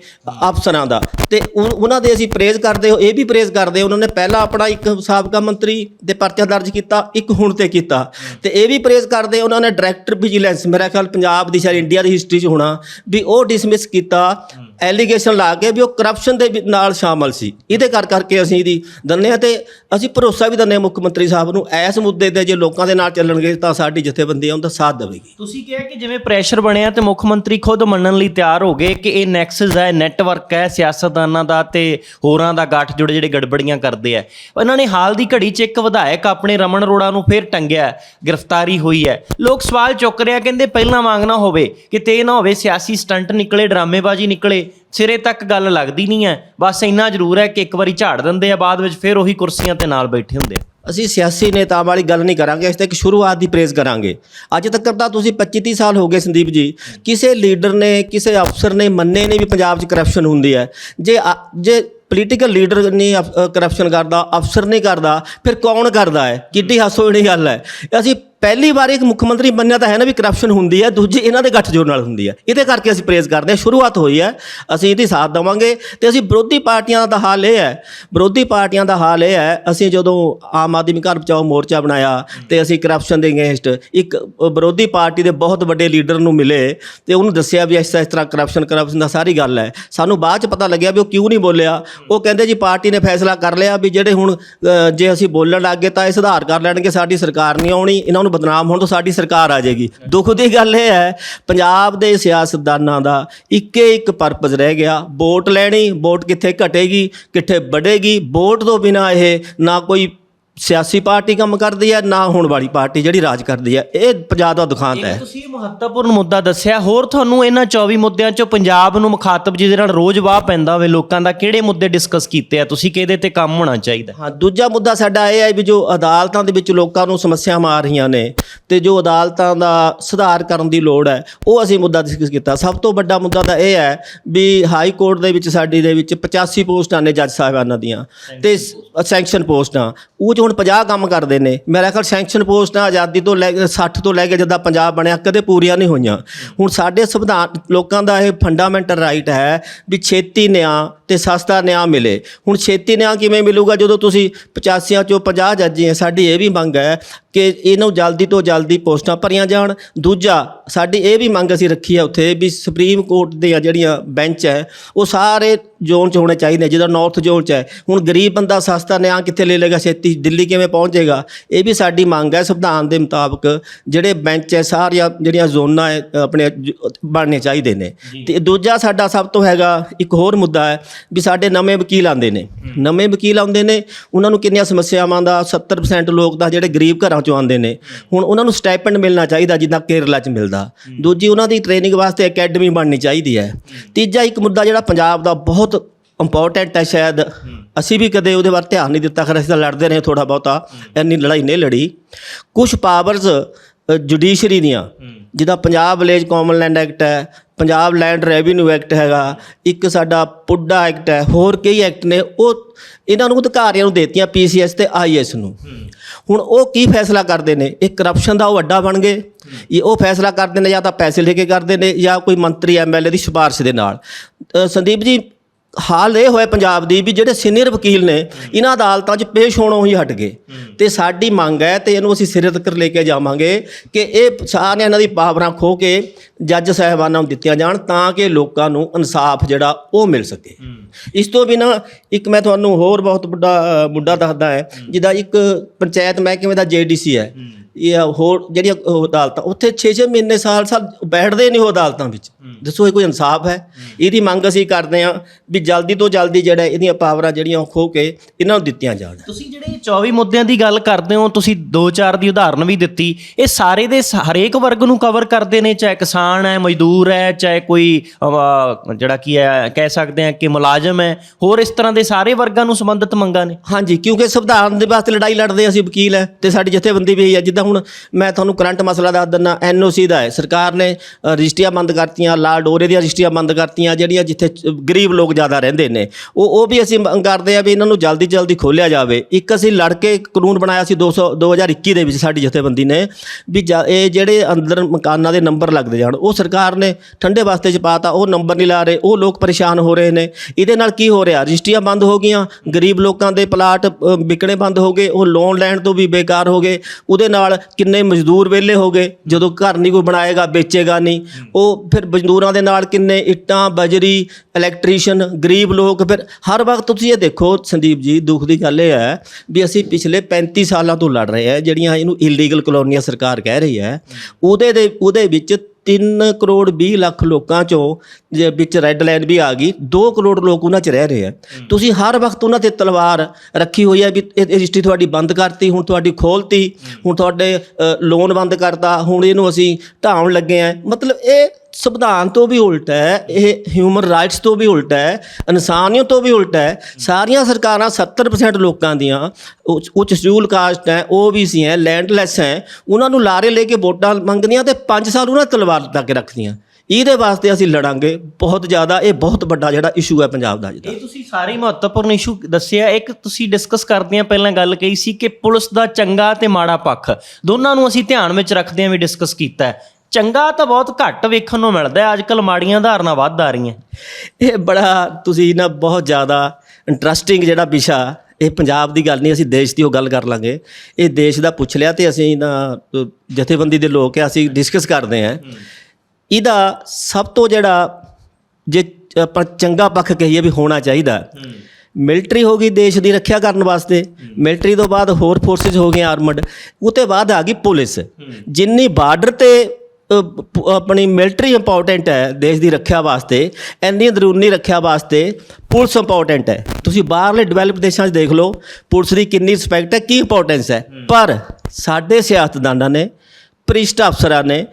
ਅਫਸਰਾਂ ਦਾ। ਤੇ ਉਹ- ਉਹਨਾਂ ਦੇ ਅਸੀਂ ਪ੍ਰੇਜ਼ ਕਰਦੇ ਹੋ ਇਹ ਵੀ ਪ੍ਰੇਜ਼ ਕਰਦੇ ਉਹਨਾਂ ਨੇ ਪਹਿਲਾਂ ਆਪਣਾ ਇੱਕ ਸਾਬਕਾ ਮੰਤਰੀ ਦੇ ਪਰਚਾ ਦਰਜ ਕੀਤਾ, ਇੱਕ ਹੁਣ ਤੇ ਕੀਤਾ। ਤੇ ਇਹ ਵੀ ਪ੍ਰੇਜ਼ ਕਰਦੇ, ਉਹਨਾਂ ਨੇ ਡਾਇਰੈਕਟਰ ਵਿਜੀਲੈਂਸ, ਮੇਰਾ ਖਿਆਲ ਪੰਜਾਬ ਦੀ ਸ਼ਾਇਦ ਇੰਡੀਆ ਦੀ ਹਿਸਟਰੀ 'ਚ ਹੋਣਾ, ਵੀ ਉਹ ਡਿਸਮਿਸ ਕੀਤਾ। ਐਲੀਗੇਸ਼ਨ ਲਾ ਕੇ ਵੀ ਉਹ ਕਰਪਸ਼ਨ ਦੇ ਨਾਲ ਸ਼ਾਮਲ ਸੀ। ਇਹਦੇ ਕਰ ਕਰਕੇ ਅਸੀਂ ਇਹਦੀ ਦੰਨੇ ਆ ਤੇ ਅਸੀਂ ਭਰੋਸਾ ਵੀ ਦੰਨੇ ਹਾਂ ਮੁੱਖ ਮੰਤਰੀ ਸਾਹਿਬ ਨੂੰ ਇਸ ਮੁੱਦੇ ਤੇ ਜੇ ਲੋਕਾਂ ਦੇ ਨਾਲ ਚੱਲਣਗੇ ਤਾਂ ਸਾਡੀ ਜਥੇਬੰਦੀ ਆ ਉਹਦਾ ਸਾਥ ਦੇਵੇਗੀ। ਤੁਸੀਂ ਕਿਹਾ ਕਿ ਜਿਵੇਂ ਪ੍ਰੈਸ਼ਰ ਬਣਿਆ ਤੇ ਮੁੱਖ ਮੰਤਰੀ ਖੁਦ ਮੰਨਣ ਲਈ ਤਿਆਰ ਹੋ ਗਏ ਕਿ ਇਹ ਨੈਕਸਸ ਹੈ ਨੈਟਵਰਕ ਹੈ, ਸਿਆਸਤਦਾਨਾਂ ਦਾ ਤੇ ਹੋਰਾਂ ਦਾ ਗੱਠਜੋੜ ਜਿਹੜੇ ਗੜਬੜੀਆਂ ਕਰਦੇ ਆ। ਇਹਨਾਂ ਨੇ ਹਾਲ ਦੀ ਘੜੀ 'ਚ ਇੱਕ ਵਿਧਾਇਕ ਆਪਣੇ ਰਮਨ ਅਰੋੜਾ ਨੂੰ ਫੇਰ ਟੰਗਿਆ, ਗ੍ਰਿਫਤਾਰੀ ਹੋਈ ਹੈ। ਲੋਕ ਸਵਾਲ ਚੁੱਕ ਰਿਹਾ ਕਹਿੰਦੇ ਪਹਿਲਾਂ ਮੰਗ ਨਾ ਹੋਵੇ, ਕਿਤੇ ਇਹ ਨਾ ਹੋਵੇ ਸਿਆਸੀ ਸਟੰਟ ਨਿਕਲੇ, ਡਰਾਮੇਬਾਜ਼ੀ ਨਿਕਲੇ ਸਿਰੇ ਤੱਕ ਗੱਲ ਲੱਗਦੀ ਨਹੀਂ ਹੈ। ਬਸ ਇੰਨਾ ਜ਼ਰੂਰ ਹੈ ਕਿ ਇੱਕ ਵਾਰੀ ਝਾੜ ਦਿੰਦੇ ਆ, ਬਾਅਦ ਵਿੱਚ ਫੇਰ ਉਹੀ ਕੁਰਸੀਆਂ ਤੇ ਨਾਲ ਬੈਠੇ ਹੁੰਦੇ ਆ। ਅਸੀਂ ਸਿਆਸੀ ਨੇਤਾ ਵਾਲੀ ਗੱਲ ਨਹੀਂ ਕਰਾਂਗੇ, ਅਸੀਂ ਤਾਂ ਇੱਕ ਸ਼ੁਰੂਆਤ ਦੀ ਪ੍ਰੇਜ਼ ਕਰਾਂਗੇ। ਅੱਜ ਤੱਕ ਤਾਂ ਤੁਸੀਂ 25 30 ਸਾਲ ਹੋ ਗਏ ਸੰਦੀਪ ਜੀ। ਕਿਸੇ ਲੀਡਰ ਨੇ, ਕਿਸੇ ਅਫਸਰ ਨੇ ਮੰਨੇ ਨੇ ਵੀ ਪੰਜਾਬ 'ਚ ਕਰਪਸ਼ਨ ਹੁੰਦੀ ਹੈ। ਜੇ ਜੇ ਪੋਲੀਟੀਕਲ ਲੀਡਰ ਨਹੀਂ ਕਰਪਸ਼ਨ ਕਰਦਾ, ਅਫਸਰ ਨਹੀਂ ਕਰਦਾ, ਫਿਰ ਕੌਣ ਕਰਦਾ ਹੈ? ਕਿੱਡੀ ਹਾਸੋਹੀਣੀ ਗੱਲ ਹੈ। ਅਸੀਂ ਪਹਿਲੀ ਵਾਰ ਇੱਕ ਮੁੱਖ ਮੰਤਰੀ ਮੰਨਿਆ ਤਾਂ ਹੈ ਨਾ ਵੀ ਕਰਪਸ਼ਨ ਹੁੰਦੀ ਹੈ, ਦੂਜੀ ਇਹਨਾਂ ਦੇ ਗੱਠਜੋੜ ਨਾਲ ਹੁੰਦੀ ਹੈ। ਇਹਦੇ ਕਰਕੇ ਅਸੀਂ ਪ੍ਰੇਜ਼ ਕਰਦੇ ਹਾਂ। ਸ਼ੁਰੂਆਤ ਹੋਈ ਹੈ। ਅਸੀਂ ਇਹਦੀ ਸਾਥ ਦੇਵਾਂਗੇ ਤੇ ਅਸੀਂ ਵਿਰੋਧੀ ਪਾਰਟੀਆਂ ਦਾ ਹਾਲ ਇਹ ਹੈ, ਵਿਰੋਧੀ ਪਾਰਟੀਆਂ ਦਾ ਹਾਲ ਇਹ ਹੈ, ਅਸੀਂ ਜਦੋਂ ਆਮ ਆਦਮੀ ਘਰ ਬਚਾਓ ਮੋਰਚਾ ਬਣਾਇਆ ਤੇ ਅਸੀਂ ਕਰਪਸ਼ਨ ਦੇ ਅਗੇਂਸਟ ਇੱਕ ਵਿਰੋਧੀ ਪਾਰਟੀ ਦੇ ਬਹੁਤ ਵੱਡੇ ਲੀਡਰ ਨੂੰ ਮਿਲੇ ਤੇ ਉਹਨੂੰ ਦੱਸਿਆ ਵੀ ਇਸ ਤਰ੍ਹਾਂ ਇਸ ਤਰ੍ਹਾਂ ਕਰਪਸ਼ਨ ਕਰਪਸ਼ਨ ਦਾ ਸਾਰੀ ਗੱਲ ਹੈ। ਸਾਨੂੰ ਬਾਅਦ ਚ ਪਤਾ ਲੱਗਿਆ ਵੀ ਉਹ ਕਿਉਂ ਨਹੀਂ ਬੋਲਿਆ। ਉਹ ਕਹਿੰਦੇ ਜੀ ਪਾਰਟੀ ਨੇ ਫੈਸਲਾ ਕਰ ਲਿਆ ਵੀ ਜਿਹੜੇ ਹੁਣ ਜੇ ਅਸੀਂ ਬੋਲਣ ਲੱਗ ਗਏ ਤਾਂ ਇਹ ਸੁਧਾਰ ਕਰ ਲੈਣਗੇ, ਸਾਡੀ ਸਰਕਾਰ ਨਹੀਂ ਆਉਣੀ, ਇਹਨਾਂ ਨੂੰ ਬਦਨਾਮ ਹੋਣ ਤੋਂ ਸਾਡੀ ਸਰਕਾਰ ਆ ਜਾਏਗੀ। ਦੁੱਖ ਦੀ ਗੱਲ ਇਹ ਹੈ, ਪੰਜਾਬ ਦੇ ਸਿਆਸਤਦਾਨਾਂ ਦਾ ਇੱਕੇ ਇੱਕ ਪਰਪਸ ਰਹਿ ਗਿਆ। ਵੋਟ ਲੈਣੀ, ਵੋਟ ਕਿੱਥੇ ਘਟੇਗੀ, ਕਿੱਥੇ ਵਧੇਗੀ ਵੋਟ ਤੋਂ ਬਿਨਾ ਇਹ ਨਾ ਕੋਈ ਸਿਆਸੀ ਪਾਰਟੀ ਕੰਮ ਕਰਦੀ ਹੈ ਨਾ ਹੁਣ ਵਾਲੀ ਪਾਰਟੀ ਜਿਹੜੀ ਰਾਜ ਕਰਦੀ ਹੈ ਇਹ ਪੰਜਾਬ ਦਾ ਦੁਖਾਂਤ ਹੈ। ਤੁਸੀਂ ਇਹ ਮਹੱਤਵਪੂਰਨ ਮੁੱਦਾ ਦੱਸਿਆ ਹੋਰ ਤੁਹਾਨੂੰ ਇਹਨਾਂ 24 ਮੁੱਦਿਆਂ 'ਚੋਂ ਪੰਜਾਬ ਨੂੰ ਮੁਖਾਤਬ ਜਿਹਦੇ ਨਾਲ ਰੋਜ਼ ਵਾਹ ਪੈਂਦਾ ਹੋਵੇ ਲੋਕਾਂ ਦਾ ਕਿਹੜੇ ਮੁੱਦੇ ਡਿਸਕਸ ਕੀਤੇ ਆ? ਤੁਸੀਂ ਕਿਹਦੇ ਤੇ ਕੰਮ ਹੋਣਾ ਚਾਹੀਦਾ? ਹਾਂ ਦੂਜਾ ਮੁੱਦਾ ਸਾਡਾ ਇਹ ਹੈ ਵੀ ਜੋ ਅਦਾਲਤਾਂ ਦੇ ਵਿੱਚ ਲੋਕਾਂ ਨੂੰ ਸਮੱਸਿਆਵਾਂ ਆ ਰਹੀਆਂ ਨੇ ਤੇ ਜੋ ਅਦਾਲਤਾਂ ਦਾ ਸੁਧਾਰ ਕਰਨ ਦੀ ਲੋੜ ਹੈ ਉਹ ਅਸੀਂ ਮੁੱਦਾ ਡਿਸਕਸ ਕੀਤਾ। ਸਭ ਤੋਂ ਵੱਡਾ ਮੁੱਦਾ ਤਾਂ ਇਹ ਹੈ ਵੀ ਹਾਈ ਕੋਰਟ ਦੇ ਵਿੱਚ ਸਾਡੀ ਦੇ ਵਿੱਚ 85 ਪੋਸਟਾਂ ਨੇ ਜੱਜ ਸਾਹਿਬਾਨਾਂ ਦੀਆਂ ਤੇ ਸੈਂਕਸ਼ਨ ਪੋਸਟਾਂ। ਉਹ ਹੁਣ 50 ਕੰਮ ਕਰਦੇ ਨੇ। ਮੇਰਾ ਖਿਆਲ ਸੈਂਕਸ਼ਨ ਪੋਸਟਾਂ ਆਜ਼ਾਦੀ ਤੋਂ ਲੈ ਕੇ 60 ਤੋਂ ਲੈ ਕੇ ਜਦਾਂ ਪੰਜਾਬ ਬਣਿਆ, ਕਦੇ ਪੂਰੀਆਂ ਨਹੀਂ ਹੋਈਆਂ। ਹੁਣ ਸਾਡੇ ਸੰਵਿਧਾਨ, ਲੋਕਾਂ ਦਾ ਇਹ ਫੰਡਾਮੈਂਟਲ ਰਾਈਟ ਹੈ ਵੀ ਛੇਤੀ ਨਿਆਂ ਤੇ ਸਸਤਾ ਨਿਆਂ ਮਿਲੇ। ਹੁਣ ਛੇਤੀ ਨਿਆਂ ਕਿਵੇਂ ਮਿਲੂਗਾ? ਜਦੋਂ ਤੁਸੀਂ 85 ਚੋਂ 50 ਜੱਜ ਹੈ ਸਾਡੀ ਇਹ ਵੀ ਮੰਗ ਹੈ ਕਿ ਇਹਨੂੰ ਜਲਦੀ ਤੋਂ ਜਲਦੀ ਪੋਸਟਾਂ ਭਰੀਆਂ ਜਾਣ। ਦੂਜਾ ਸਾਡੀ ਇਹ ਵੀ ਮੰਗ ਅਸੀਂ ਰੱਖੀ ਹੈ ਉੱਥੇ ਵੀ ਸੁਪਰੀਮ ਕੋਰਟ ਦੀਆਂ ਜਿਹੜੀਆਂ ਬੈਂਚ ਹੈ ਉਹ ਸਾਰੇ ਜ਼ੋਨ 'ਚ ਹੋਣੇ ਚਾਹੀਦੇ ਜਿਹਦਾ ਨਾਰਥ ਜ਼ੋਨ 'ਚ ਹੈ। ਹੁਣ ਗਰੀਬ ਬੰਦਾ ਸਸਤਾ ਨਿਆਂ ਕਿੱਥੇ ਲੈ ਲੇਗਾ ਛੇਤੀ ਦਿੱਲੀ ਕਿਵੇਂ ਪਹੁੰਚੇਗਾ? ਇਹ ਵੀ ਸਾਡੀ ਮੰਗ ਹੈ ਸੰਵਿਧਾਨ ਦੇ ਮੁਤਾਬਕ ਜਿਹੜੇ ਬੈਂਚ ਹੈ ਸਾਰੀਆਂ ਜਿਹੜੀਆਂ ਜ਼ੋਨਾਂ ਹੈ ਆਪਣੇ ਬਣਨੇ ਚਾਹੀਦੇ ਨੇ। ਤੇ ਦੂਜਾ ਸਾਡਾ ਸਭ ਤੋਂ ਹੈਗਾ ਇੱਕ ਹੋਰ ਮੁੱਦਾ ਹੈ ਵੀ ਸਾਡੇ ਨਵੇਂ ਵਕੀਲ ਆਉਂਦੇ ਨੇ। ਨਵੇਂ ਵਕੀਲ ਆਉਂਦੇ ਨੇ ਉਹਨਾਂ ਨੂੰ ਕਿੰਨੀਆਂ ਸਮੱਸਿਆਵਾਂ ਦਾ 70% ਲੋਕ ਦਾ ਜਿਹੜੇ ਗਰੀਬ ਘਰਾਂ ਚੋਂ ਆਉਂਦੇ ਨੇ। ਹੁਣ ਉਹਨਾਂ ਨੂੰ ਸਟਾਈਪੈਂਡ ਮਿਲਣਾ ਚਾਹੀਦਾ ਜਿੱਦਾਂ ਕੇਰਲਾ 'ਚ ਮਿਲਦਾ। ਦੂਜੀ ਉਹਨਾਂ ਦੀ ਟ੍ਰੇਨਿੰਗ ਵਾਸਤੇ ਅਕੈਡਮੀ ਬਣਨੀ ਚਾਹੀਦੀ ਹੈ। ਤੀਜਾ ਇੱਕ ਮੁੱਦਾ ਜਿਹੜਾ ਪੰਜਾਬ ਦਾ ਬਹੁਤ ਇੰਪੋਰਟੈਂਟ ਹੈ ਸ਼ਾਇਦ। ਅਸੀਂ ਵੀ ਕਦੇ ਉਹਦੇ ਵੱਲ ਧਿਆਨ ਨਹੀਂ ਦਿੱਤਾ ਖਰ ਅਸੀਂ ਤਾਂ ਲੜਦੇ ਰਹੇ ਥੋੜਾ ਬਹੁਤਾ ਇੰਨੀ ਲੜਾਈ ਨਹੀਂ ਲੜੀ। ਕੁਝ ਪਾਵਰਸ ਜੁਡੀਸ਼ਰੀ ਦੀਆਂ। ਜਿਹਦਾ Punjab village common land act ਹੈ, ਪੰਜਾਬ ਲੈਂਡ ਰੈਵਨਿਊ ਐਕਟ ਹੈਗਾ, ਇੱਕ ਸਾਡਾ ਪੁੱਡਾ ਐਕਟ ਹੈ, ਹੋਰ ਕਈ ਐਕਟ ਨੇ, ਉਹ ਇਹਨਾਂ ਨੂੰ ਅਧਿਕਾਰੀਆਂ ਨੂੰ ਦੇਤੀਆਂ ਪੀਸੀਐਸ ਤੇ ਆਈਐਸ ਨੂੰ। ਹੁਣ ਉਹ ਕੀ ਫੈਸਲਾ ਕਰਦੇ ਨੇ? ਇਹ ਕਰਪਸ਼ਨ ਦਾ ਉਹ ਵੱਡਾ ਬਣ ਗਏ। ਇਹ ਉਹ ਫੈਸਲਾ ਕਰਦੇ ਨੇ, ਜਾਂ ਤਾਂ ਪੈਸੇ ਲੈ ਕੇ ਕਰਦੇ ਨੇ, ਜਾਂ ਕੋਈ ਮੰਤਰੀ ਐਮਐਲਏ ਦੀ ਸਿਫਾਰਿਸ਼ ਦੇ ਨਾਲ। ਸੰਦੀਪ ਜੀ ਹਾਲ ਇਹ ਹੋਇਆ ਪੰਜਾਬ ਦੀ ਵੀ ਜਿਹੜੇ ਸੀਨੀਅਰ ਵਕੀਲ ਨੇ ਇਹਨਾਂ ਅਦਾਲਤਾਂ 'ਚ ਪੇਸ਼ ਹੋਣੋਂ ਹੀ ਹਟ ਗਏ। ਤੇ ਸਾਡੀ ਮੰਗ ਹੈ ਤੇ ਇਹਨੂੰ ਅਸੀਂ ਸਿਰੇ ਤੱਕ ਲੈ ਕੇ ਜਾਵਾਂਗੇ ਕਿ ਇਹ ਸਾਰੀਆਂ ਇਹਨਾਂ ਦੀ ਪਾਵਰਾਂ ਖੋ ਕੇ ਜੱਜ ਸਾਹਿਬਾਨਾਂ ਨੂੰ ਦਿੱਤੀਆਂ ਜਾਣ ਤਾਂ ਕਿ ਲੋਕਾਂ ਨੂੰ ਇਨਸਾਫ ਜਿਹੜਾ ਉਹ ਮਿਲ ਸਕੇ। ਇਸ ਤੋਂ ਬਿਨਾ ਇੱਕ ਮੈਂ ਤੁਹਾਨੂੰ ਹੋਰ ਬਹੁਤ ਵੱਡਾ ਮੁੱਦਾ ਦੱਸਦਾ ਹੈ ਜਿਹਦਾ ਇੱਕ ਪੰਚਾਇਤ ਮਹਿਕਮੇ ਦਾ ਜੀਡੀਸੀ ਹੈ। ਇਹ ਹੋਰ ਜਿਹੜੀਆਂ ਅਦਾਲਤਾਂ ਉੱਥੇ 6-6 ਮਹੀਨੇ ਸਾਲ ਸਾਲ ਬੈਠਦੇ ਨਹੀਂ ਉਹ ਅਦਾਲਤਾਂ ਵਿੱਚ। ਦੱਸੋ ਇਹ ਕੋਈ ਇਨਸਾਫ ਹੈ? ਇਹਦੀ ਮੰਗ ਅਸੀਂ ਕਰਦੇ ਹਾਂ ਵੀ ਜਲਦੀ ਤੋਂ ਜਲਦੀ ਜਿਹੜਾ ਇਹਦੀਆਂ ਪਾਵਰਾਂ ਜਿਹੜੀਆਂ ਉਹ ਖੋ ਕੇ ਇਹਨਾਂ ਨੂੰ ਦਿੱਤੀਆਂ ਜਾਣ। ਤੁਸੀਂ ਜਿਹੜੇ 24 ਮੁੱਦਿਆਂ ਦੀ ਗੱਲ ਕਰਦੇ ਹੋ ਤੁਸੀਂ 2-4 ਦੀ ਉਦਾਹਰਨ ਵੀ ਦਿੱਤੀ। ਇਹ ਸਾਰੇ ਦੇ ਹਰੇਕ ਵਰਗ ਨੂੰ ਕਵਰ ਕਰਦੇ ਨੇ ਚਾਹੇ ਕਿਸਾਨ ਹੈ ਮਜ਼ਦੂਰ ਹੈ ਚਾਹੇ ਕੋਈ ਜਿਹੜਾ ਕੀ ਹੈ ਕਹਿ ਸਕਦੇ ਆ ਕਿ ਮੁਲਾਜ਼ਮ ਹੈ। ਹੋਰ ਇਸ ਤਰ੍ਹਾਂ ਦੇ ਸਾਰੇ ਵਰਗਾਂ ਨੂੰ ਸੰਬੰਧਿਤ ਮੰਗਾਂ ਨੇ। ਹਾਂਜੀ ਕਿਉਂਕਿ ਸੰਵਿਧਾਨ ਦੇ ਵਾਸਤੇ ਲੜਾਈ ਲੜਦੇ ਅਸੀਂ ਵਕੀਲ ਹੈ ਤੇ ਸਾਡੀ ਜਥੇਬੰਦੀ ਵੀ ਹੈ। ਜਿੱਦਾਂ ਹੁਣ ਮੈਂ ਤੁਹਾਨੂੰ ਕਰੰਟ ਮਸਲਾ ਦੱਸ ਦਿੰਦਾ ਐਨਓਸੀ ਦਾ ਹੈ। ਸਰਕਾਰ ਨੇ ਰਜਿਸਟਰੀਆਂ ਬੰਦ ਕਰਤੀਆਂ, ਲਾਲ ਡੋਰੇ ਦੀਆਂ ਰਜਿਸਟਰੀਆਂ ਬੰਦ ਕਰਤੀਆਂ, ਜਿਹੜੀਆਂ ਜਿੱਥੇ ਗਰੀਬ ਲੋਕ ਜ਼ਿਆਦਾ ਰਹਿੰਦੇ ਨੇ। ਉਹ ਉਹ ਵੀ ਅਸੀਂ ਮੰਗ ਕਰਦੇ ਆ ਵੀ ਇਹਨਾਂ ਨੂੰ ਜਲਦੀ ਜਲਦੀ ਖੋਲਿਆ ਜਾਵੇ। ਇੱਕ ਅਸੀਂ ਲੜ ਕੇ ਕਾਨੂੰਨ ਬਣਾਇਆ ਸੀ 200 2021 ਦੇ ਵਿੱਚ ਸਾਡੀ ਜਥੇਬੰਦੀ ਨੇ, ਵੀ ਜ- ਇਹ ਜਿਹੜੇ ਅੰਦਰ ਮਕਾਨਾਂ ਦੇ ਨੰਬਰ ਲੱਗਦੇ ਜਾਣ, ਉਹ ਸਰਕਾਰ ਨੇ ਠੰਡੇ ਵਾਸਤੇ ਚ ਪਾਤਾ, ਉਹ ਨੰਬਰ ਨਹੀਂ ਲਾ ਰਹੇ, ਉਹ ਲੋਕ ਪਰੇਸ਼ਾਨ ਹੋ ਰਹੇ ਨੇ। ਇਹਦੇ ਨਾਲ ਕੀ ਹੋ ਰਿਹਾ? ਰਜਿਸਟਰੀਆਂ ਬੰਦ ਹੋ ਗਈਆਂ, ਗਰੀਬ ਲੋਕਾਂ ਦੇ ਪਲਾਟ ਵਿਕਣੇ ਬੰਦ ਹੋ ਗਏ, ਉਹ ਲੋਨ ਲੈਣ ਤੋਂ ਵੀ ਬੇਕਾਰ ਹੋ ਗਏ। ਉਹਦੇ ਨਾਲ ਕਿੰਨੇ ਮਜ਼ਦੂਰ ਵਿਹਲੇ ਹੋ ਗਏ, ਜਦੋਂ ਘਰ ਨਹੀਂ ਕੋਈ ਬਣਾਏਗਾ, ਵੇਚੇਗਾ ਨਹੀਂ। ਉਹ ਫਿਰ ਮਜ਼ਦੂਰਾਂ ਦੇ ਨਾਲ ਕਿੰਨੇ ਇੱਟਾਂ, ਬਜਰੀ ਇਲੈਕਟ੍ਰੀਸ਼ੀਅਨ ਗਰੀਬ ਲੋਕ, ਫਿਰ ਹਰ ਵਕਤ ਤੁਸੀਂ ਇਹ ਦੇਖੋ ਸੰਦੀਪ ਜੀ, ਦੁੱਖ ਦੀ ਗੱਲ ਇਹ ਹੈ ਵੀ ਅਸੀਂ ਪਿਛਲੇ 35 ਸਾਲਾਂ ਤੋਂ ਲੜ ਰਹੇ ਹਾਂ, ਜਿਹੜੀਆਂ ਇਹਨੂੰ ਇਲੀਗਲ ਕਲੋਨੀਆਂ ਸਰਕਾਰ ਕਹਿ ਰਹੀ ਹੈ, ਉਹਦੇ ਦੇ ਉਹਦੇ ਵਿੱਚ 3 ਕਰੋੜ 20 ਲੱਖ ਲੋਕਾਂ ਚੋਂ ਜੇ ਵਿੱਚ ਰੈੱਡ ਲਾਈਨ ਵੀ ਆ ਗਈ 2 ਕਰੋੜ ਲੋਕ ਉਹਨਾਂ 'ਚ ਰਹਿ ਰਹੇ ਆ। ਤੁਸੀਂ ਹਰ ਵਕਤ ਉਹਨਾਂ ਤੇ ਤਲਵਾਰ ਰੱਖੀ ਹੋਈ ਹੈ ਵੀ ਇਹ ਰਜਿਸਟਰੀ ਤੁਹਾਡੀ ਬੰਦ ਕਰਤੀ ਹੁਣ ਤੁਹਾਡੀ ਖੋਲਤੀ ਹੁਣ ਤੁਹਾਡੇ ਲੋਨ ਬੰਦ ਕਰਤਾ ਹੁਣ ਇਹਨੂੰ ਅਸੀਂ ਢਾਉਣ ਲੱਗੇ ਆ। ਮਤਲਬ ਇਹ ਸੰਵਿਧਾਨ ਤੋਂ ਵੀ ਉਲਟ ਹੈ, ਇਹ ਹਿਊਮਨ ਰਾਈਟਸ ਤੋਂ ਵੀ ਉਲਟ ਹੈ, ਇਨਸਾਨੀਅਤ ਤੋਂ ਵੀ ਉਲਟ ਹੈ, ਸਾਰੀਆਂ ਸਰਕਾਰਾਂ 70% ਲੋਕਾਂ ਦੀਆਂ, ਉੱਚ- ਉੱਚ ਸ਼ਡਿਊਲ ਕਾਸਟ ਹੈ ਓਬੀਸੀ ਹੈ ਲੈਂਡਲੈਸ ਹੈ, ਉਹਨਾਂ ਨੂੰ ਲਾਰੇ ਲੈ ਕੇ ਵੋਟਾਂ ਮੰਗਦੀਆਂ ਤੇ 5 ਸਾਲ ਉਹਨਾਂ ਤਲਵਾਰ ਲਾ ਕੇ ਰੱਖਦੀਆਂ। ਇਹਦੇ ਵਾਸਤੇ ਅਸੀਂ ਲੜਾਂਗੇ, ਬਹੁਤ ਜ਼ਿਆਦਾ, ਇਹ ਬਹੁਤ ਵੱਡਾ ਜਿਹੜਾ ਇਸ਼ੂ ਹੈ ਪੰਜਾਬ ਦਾ ਅੱਜ ਇਹ ਤੁਸੀਂ ਸਾਰੇ ਮਹੱਤਵਪੂਰਨ ਇਸ਼ੂ ਦੱਸਿਆ, ਇੱਕ ਤੁਸੀਂ ਡਿਸਕਸ ਕਰਦੇ ਆ ਪਹਿਲਾਂ ਗੱਲ ਕਹੀ ਸੀ ਕਿ ਪੁਲਿਸ ਦਾ ਚੰਗਾ ਤੇ ਮਾੜਾ ਪੱਖ, ਦੋਨਾਂ ਨੂੰ ਅਸੀਂ ਧਿਆਨ ਵਿੱਚ ਰੱਖਦੇ ਆ ਵੀ ਡਿਸਕਸ ਕੀਤਾ ਚੰਗਾ ਤਾਂ ਬਹੁਤ ਘੱਟ ਵੇਖਣ ਨੂੰ ਮਿਲਦਾ ਹੈ। ਅੱਜ ਕੱਲ ਮਾੜੀਆਂ ਧਾਰਨਾ ਵੱਧ ਆ ਰਹੀਆਂ। ਇਹ ਬੜਾ ਤੁਸੀਂ ਨਾ ਬਹੁਤ ਜ਼ਿਆਦਾ ਇੰਟਰਸਟਿੰਗ ਜਿਹੜਾ ਵਿਸ਼ਾ, ਇਹ ਪੰਜਾਬ ਦੀ ਗੱਲ ਨਹੀਂ, ਅਸੀਂ ਦੇਸ਼ ਦੀ ਉਹ ਗੱਲ ਕਰ ਲਾਂਗੇ। ਇਹ ਦੇਸ਼ ਦਾ ਪੁੱਛ ਲਿਆ ਤੇ ਅਸੀਂ ਨਾ, ਜਥੇਬੰਦੀ ਦੇ ਲੋਕ ਆ, ਅਸੀਂ ਡਿਸਕਸ ਕਰਦੇ ਹਾਂ। ਇਹਦਾ ਸਭ ਤੋਂ ਜਿਹੜਾ, ਜੇ ਆਪਾਂ ਚੰਗਾ ਪੱਖ ਕਹੀਏ ਵੀ ਹੋਣਾ ਚਾਹੀਦਾ। ਮਿਲਟਰੀ ਹੋ ਗਈ ਦੇਸ਼ ਦੀ ਰੱਖਿਆ ਕਰਨ ਵਾਸਤੇ। ਮਿਲਟਰੀ ਤੋਂ ਬਾਅਦ ਹੋਰ ਫੋਰਸਿਸ ਹੋ ਗਈਆਂ ਆਰਮਡ ਉਹ ਤੋਂ ਬਾਅਦ ਆ ਗਈ ਪੁਲਿਸ। ਜਿੰਨੀ ਬਾਰਡਰ ਤੇ ਆਪਣੀ ਮਿਲਟਰੀ ਇੰਪੋਰਟੈਂਟ ਹੈ ਦੇਸ਼ ਦੀ ਰੱਖਿਆ ਵਾਸਤੇ ਇੰਨੀ ਅੰਦਰੂਨੀ ਰੱਖਿਆ ਵਾਸਤੇ ਪੁਲਿਸ ਇੰਪੋਰਟੈਂਟ ਹੈ। ਤੁਸੀਂ ਬਾਹਰਲੇ ਡਿਵੈਲਪ ਦੇਸ਼ਾਂ 'ਚ ਦੇਖ ਲਓ ਪੁਲਿਸ ਦੀ ਕਿੰਨੀ ਰਿਸਪੈਕਟ ਹੈ ਕੀ ਇੰਪੋਰਟੈਂਸ ਹੈ। ਪਰ ਸਾਡੇ ਸਿਆਸਤਦਾਨਾਂ ਨੇ ਭ੍ਰਿਸ਼ਟ ਅਫਸਰਾਂ ਨੇ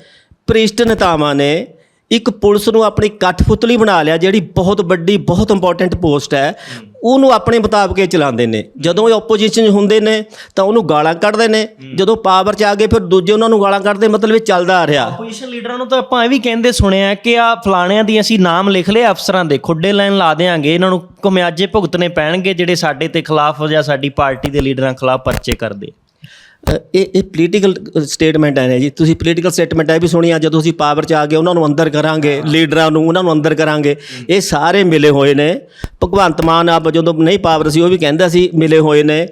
ਭ੍ਰਿਸ਼ਟ ਨੇਤਾਵਾਂ ਨੇ ਇੱਕ ਪੁਲਿਸ ਨੂੰ ਆਪਣੀ ਕਠਪੁਤਲੀ ਬਣਾ ਲਿਆ ਜਿਹੜੀ ਬਹੁਤ ਵੱਡੀ ਬਹੁਤ ਇੰਪੋਰਟੈਂਟ ਪੋਸਟ ਹੈ। ਉਹਨੂੰ ਆਪਣੇ ਮੁਤਾਬਕ ਇਹ ਚਲਾਉਂਦੇ ਨੇ। ਜਦੋਂ ਇਹ ਆਪੋਜੀਸ਼ਨ ਹੁੰਦੇ ਨੇ ਤਾਂ ਉਹਨੂੰ ਗਾਲਾਂ ਕੱਢਦੇ ਨੇ। ਜਦੋਂ ਪਾਵਰ 'ਚ ਆ ਗਏ ਫਿਰ ਦੂਜੇ ਉਹਨਾਂ ਨੂੰ ਗਾਲਾਂ ਕੱਢਦੇ ਮਤਲਬ ਇਹ ਚੱਲਦਾ ਆ ਰਿਹਾ। ਆਪੋਜੀਸ਼ਨ ਲੀਡਰਾਂ ਨੂੰ ਤਾਂ ਆਪਾਂ ਇਹ ਵੀ ਕਹਿੰਦੇ ਸੁਣਿਆ ਕਿ ਆ ਫਲਾਣਿਆਂ ਦੀ ਅਸੀਂ ਨਾਮ ਲਿਖ ਲਏ ਅਫਸਰਾਂ ਦੇ ਖੁੱਡੇ ਲਾਈਨ ਲਾ ਦੇਾਂਗੇ ਇਹਨਾਂ ਨੂੰ ਕਮਿਆਜੇ ਭੁਗਤਣੇ ਪੈਣਗੇ ਜਿਹੜੇ ਸਾਡੇ ਤੇ ਖਿਲਾਫ ਜਾਂ ਸਾਡੀ ਪਾਰਟੀ ਦੇ ਲੀਡਰਾਂ ਖਿਲਾਫ ਪਰਚੇ ਕਰਦੇ ਇਹ ਇਹ ਪੋਲੀਟੀਕਲ ਸਟੇਟਮੈਂਟ ਹੈ ਨੇ ਜੀ। ਤੁਸੀਂ ਪੋਲੀਟੀਕਲ ਸਟੇਟਮੈਂਟ ਹੈ ਵੀ ਸੁਣੀ ਆ ਜਦੋਂ ਅਸੀਂ ਪਾਵਰ 'ਚ ਆ ਗਏ ਉਹਨਾਂ ਨੂੰ ਅੰਦਰ ਕਰਾਂਗੇ ਲੀਡਰਾਂ ਨੂੰ ਉਹਨਾਂ ਨੂੰ ਅੰਦਰ ਕਰਾਂਗੇ। ਇਹ ਸਾਰੇ ਮਿਲੇ ਹੋਏ ਨੇ। ਭਗਵੰਤ ਮਾਨ ਆਪ ਜਦੋਂ ਨਹੀਂ ਪਾਵਰ ਸੀ ਉਹ ਵੀ ਕਹਿੰਦਾ ਸੀ ਮਿਲੇ ਹੋਏ ਨੇ।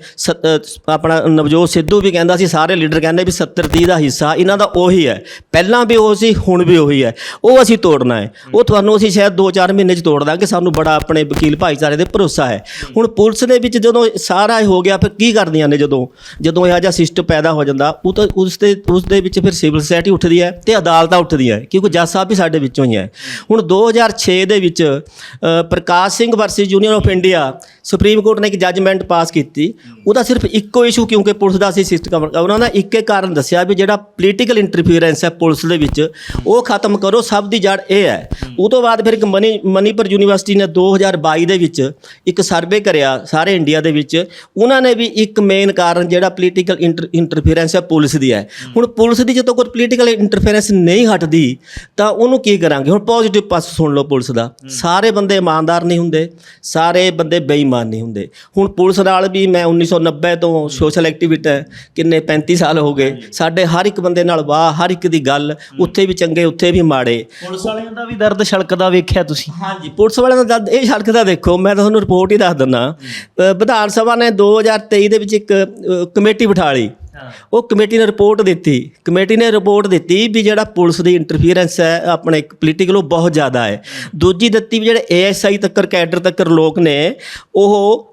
ਆਪਣਾ ਨਵਜੋਤ ਸਿੱਧੂ ਵੀ ਕਹਿੰਦਾ ਸੀ ਸਾਰੇ ਲੀਡਰ ਕਹਿੰਦੇ ਵੀ 70 30 ਦਾ ਹਿੱਸਾ ਇਹਨਾਂ ਦਾ ਉਹੀ ਹੈ। ਪਹਿਲਾਂ ਵੀ ਉਹ ਸੀ ਹੁਣ ਵੀ ਉਹੀ ਹੈ। ਉਹ ਅਸੀਂ ਤੋੜਨਾ ਹੈ। ਉਹ ਤੁਹਾਨੂੰ ਅਸੀਂ ਸ਼ਾਇਦ 2-4 ਮਹੀਨੇ 'ਚ ਤੋੜ ਦਾਂਗੇ। ਸਾਨੂੰ ਬੜਾ ਆਪਣੇ ਵਕੀਲ ਭਾਈਚਾਰੇ ਦੇ ਭਰੋਸਾ ਹੈ। ਹੁਣ ਪੁਲਿਸ ਦੇ ਵਿੱਚ ਜਦੋਂ ਸਾਰਾ ਇਹ ਹੋ ਗਿਆ ਫਿਰ ਕੀ ਕਰਦੀਆਂ ਨੇ ਜਦੋਂ? ਜਦੋਂ ਇਹੋ ਜਿਹਾ ਸਿਸਟਮ ਪੈਦਾ ਹੋ ਜਾਂਦਾ, ਉਹ ਤਾਂ ਉਸ 'ਤੇ ਉਸ ਦੇ ਵਿੱਚ ਫਿਰ ਸਿਵਲ ਸੋਸਾਇਟੀ ਉੱਠਦੀ ਹੈ ਤੇ ਅਦਾਲਤਾਂ ਉੱਠਦੀਆਂ ਕਿਉਂਕਿ ਜੱਜ ਸਾਹਿਬ ਵੀ ਸਾਡੇ ਵਿੱਚੋਂ ਹੀ ਹੈ। ਹੁਣ 2006 ਦੇ ਵਿੱਚ Prakash Singh versus Union of India Supreme Court ਨੇ ਇੱਕ ਜੱਜਮੈਂਟ ਪਾਸ ਕੀਤੀ। ਉਹਦਾ ਸਿਰਫ ਇੱਕੋ ਇਸ਼ੂ ਕਿਉਂਕਿ ਪੁਲਿਸ ਦਾ ਸੀ ਸਿਸਟਮ, ਉਹਨਾਂ ਨੇ ਇੱਕੇ ਕਾਰਨ ਦੱਸਿਆ ਵੀ ਜਿਹੜਾ ਪੋਲੀਟੀਕਲ ਇੰਟਰਫੀਰੈਂਸ ਹੈ ਪੁਲਿਸ ਦੇ ਵਿੱਚ, ਉਹ ਖਤਮ ਕਰੋ, ਸਭ ਦੀ ਜੜ ਇਹ ਹੈ। ਉਹ ਤੋਂ ਬਾਅਦ ਫਿਰ ਇੱਕ ਮਨੀ, ਮਨੀਪੁਰ ਯੂਨੀਵਰਸਿਟੀ ਨੇ 2022 ਦੇ ਵਿੱਚ ਇੱਕ ਸਰਵੇ ਕਰਿਆ ਸਾਰੇ ਇੰਡੀਆ ਦੇ ਵਿੱਚ। ਉਹਨਾਂ ਨੇ ਵੀ ਇੱਕ ਮੇਨ ਕਾਰਨ ਜਿਹੜਾ ਪੋਲੀਟੀਕਲ ਇੰਟਰਫੀਰੈਂਸ ਹੈ ਪੁਲਿਸ ਦੀ ਹੈ। ਹੁਣ ਪੁਲਿਸ ਦੀ ਜਦੋਂ ਕੋਈ ਪੋਲੀਟੀਕਲ ਇੰਟਰਫੀਰੈਂਸ ਨਹੀਂ ਹਟਦੀ ਤਾਂ ਉਹਨੂੰ ਕੀ ਕਰਾਂਗੇ? ਹੁਣ ਪੋਜ਼ਿਟਿਵ ਪਾਸ ਸੁਣ ਲਓ ਪੁਲਿਸ ਦਾ। ਸਾਰੇ ਬੰਦੇ ਇਮਾਨਦਾਰ ਨਹੀਂ ਹੁੰਦੇ ਸਾਰੇ ਬੰਦੇ ਬੇਈਮਾਨ ਨਹੀਂ ਹੁੰਦੇ। ਹੁਣ ਪੁਲਿਸ ਨਾਲ ਵੀ ਮੈਂ 1990 ਤੋਂ ਸੋਸ਼ਲ ਐਕਟੀਵਿਟੀ ਹੈ ਕਿੰਨੇ 35 ਸਾਲ ਹੋ ਗਏ। ਸਾਡੇ ਹਰ ਇੱਕ ਬੰਦੇ ਨਾਲ ਵਾਹ ਹਰ ਇੱਕ ਦੀ ਗੱਲ ਉੱਥੇ ਵੀ ਚੰਗੇ ਉੱਥੇ ਵੀ ਮਾੜੇ। ਪੁਲਿਸ ਵਾਲਿਆਂ ਦਾ ਵੀ ਦਰਦ ਛਲਕਦਾ ਵੇਖਿਆ ਤੁਸੀਂ? ਹਾਂਜੀ ਪੁਲਿਸ ਵਾਲਿਆਂ ਦਾ ਦਰਦ ਇਹ ਸੜਕ ਦਾ ਦੇਖੋ ਮੈਂ ਤੁਹਾਨੂੰ ਰਿਪੋਰਟ ਹੀ ਦੱਸ ਦਿੰਦਾ। ਵਿਧਾਨ ਸਭਾ ਨੇ 2023 ਦੇ ਵਿੱਚ ਇੱਕ ਕਮੇਟੀ ਬਿਠਾ ਲਈ। ਉਹ ਕਮੇਟੀ ਨੇ ਰਿਪੋਰਟ ਦਿੱਤੀ। ਕਮੇਟੀ ਨੇ ਰਿਪੋਰਟ ਦਿੱਤੀ ਵੀ ਜਿਹੜਾ ਪੁਲਿਸ ਦੀ ਇੰਟਰਫੀਰੈਂਸ ਹੈ, ਆਪਣੇ ਪੋਲੀਟੀਕਲ ਉਹ ਬਹੁਤ ਜ਼ਿਆਦਾ ਹੈ। ਦੂਜੀ ਦਿੱਤੀ ਵੀ ਜਿਹੜੇ ਏਐਸਆਈ ਤੱਕਰ, ਕੈਡਰ ਤੱਕਰ ਲੋਕ ਨੇ, ਉਹ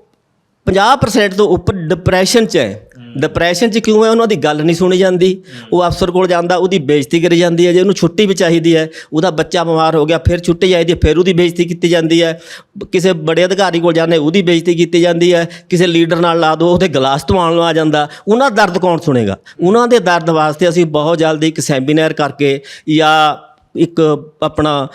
50% ਤੋਂ ਉੱਪਰ ਡਿਪਰੈਸ਼ਨ 'ਚ ਹੈ। ਡਿਪਰੈਸ਼ਨ 'ਚ ਕਿਉਂ ਹੈ? ਉਹਨਾਂ ਦੀ ਗੱਲ ਨਹੀਂ ਸੁਣੀ ਜਾਂਦੀ। ਉਹ ਅਫਸਰ ਕੋਲ ਜਾਂਦਾ, ਉਹਦੀ ਬੇਇੱਜ਼ਤੀ ਕਰੀ ਜਾਂਦੀ ਹੈ। ਜੇ ਉਹਨੂੰ ਛੁੱਟੀ ਵੀ ਚਾਹੀਦੀ ਹੈ, ਉਹਦਾ ਬੱਚਾ ਬਿਮਾਰ ਹੋ ਗਿਆ, ਫਿਰ ਛੁੱਟੀ ਚਾਹੀਦੀ ਹੈ, ਫਿਰ ਉਹਦੀ ਬੇਇੱਜ਼ਤੀ ਕੀਤੀ ਜਾਂਦੀ ਹੈ। ਕਿਸੇ ਬੜੇ ਅਧਿਕਾਰੀ ਕੋਲ ਜਾਂਦੇ, ਉਹਦੀ ਬੇਇੱਜ਼ਤੀ ਕੀਤੀ ਜਾਂਦੀ ਹੈ। ਕਿਸੇ ਲੀਡਰ ਨਾਲ ਲਾ ਦੋ, ਉਹਦੇ ਗਲਾਸ ਧਵਾਉਣ ਨੂੰ ਆ ਜਾਂਦਾ। ਉਹਨਾਂ ਦਾ ਦਰਦ ਕੌਣ ਸੁਣੇਗਾ? ਉਹਨਾਂ ਦੇ ਦਰਦ ਵਾਸਤੇ ਅਸੀਂ ਬਹੁਤ ਜਲਦੀ ਇੱਕ ਸੈਮੀਨਾਰ ਕਰਕੇ ਜਾਂ ਇੱਕ ਆਪਣਾ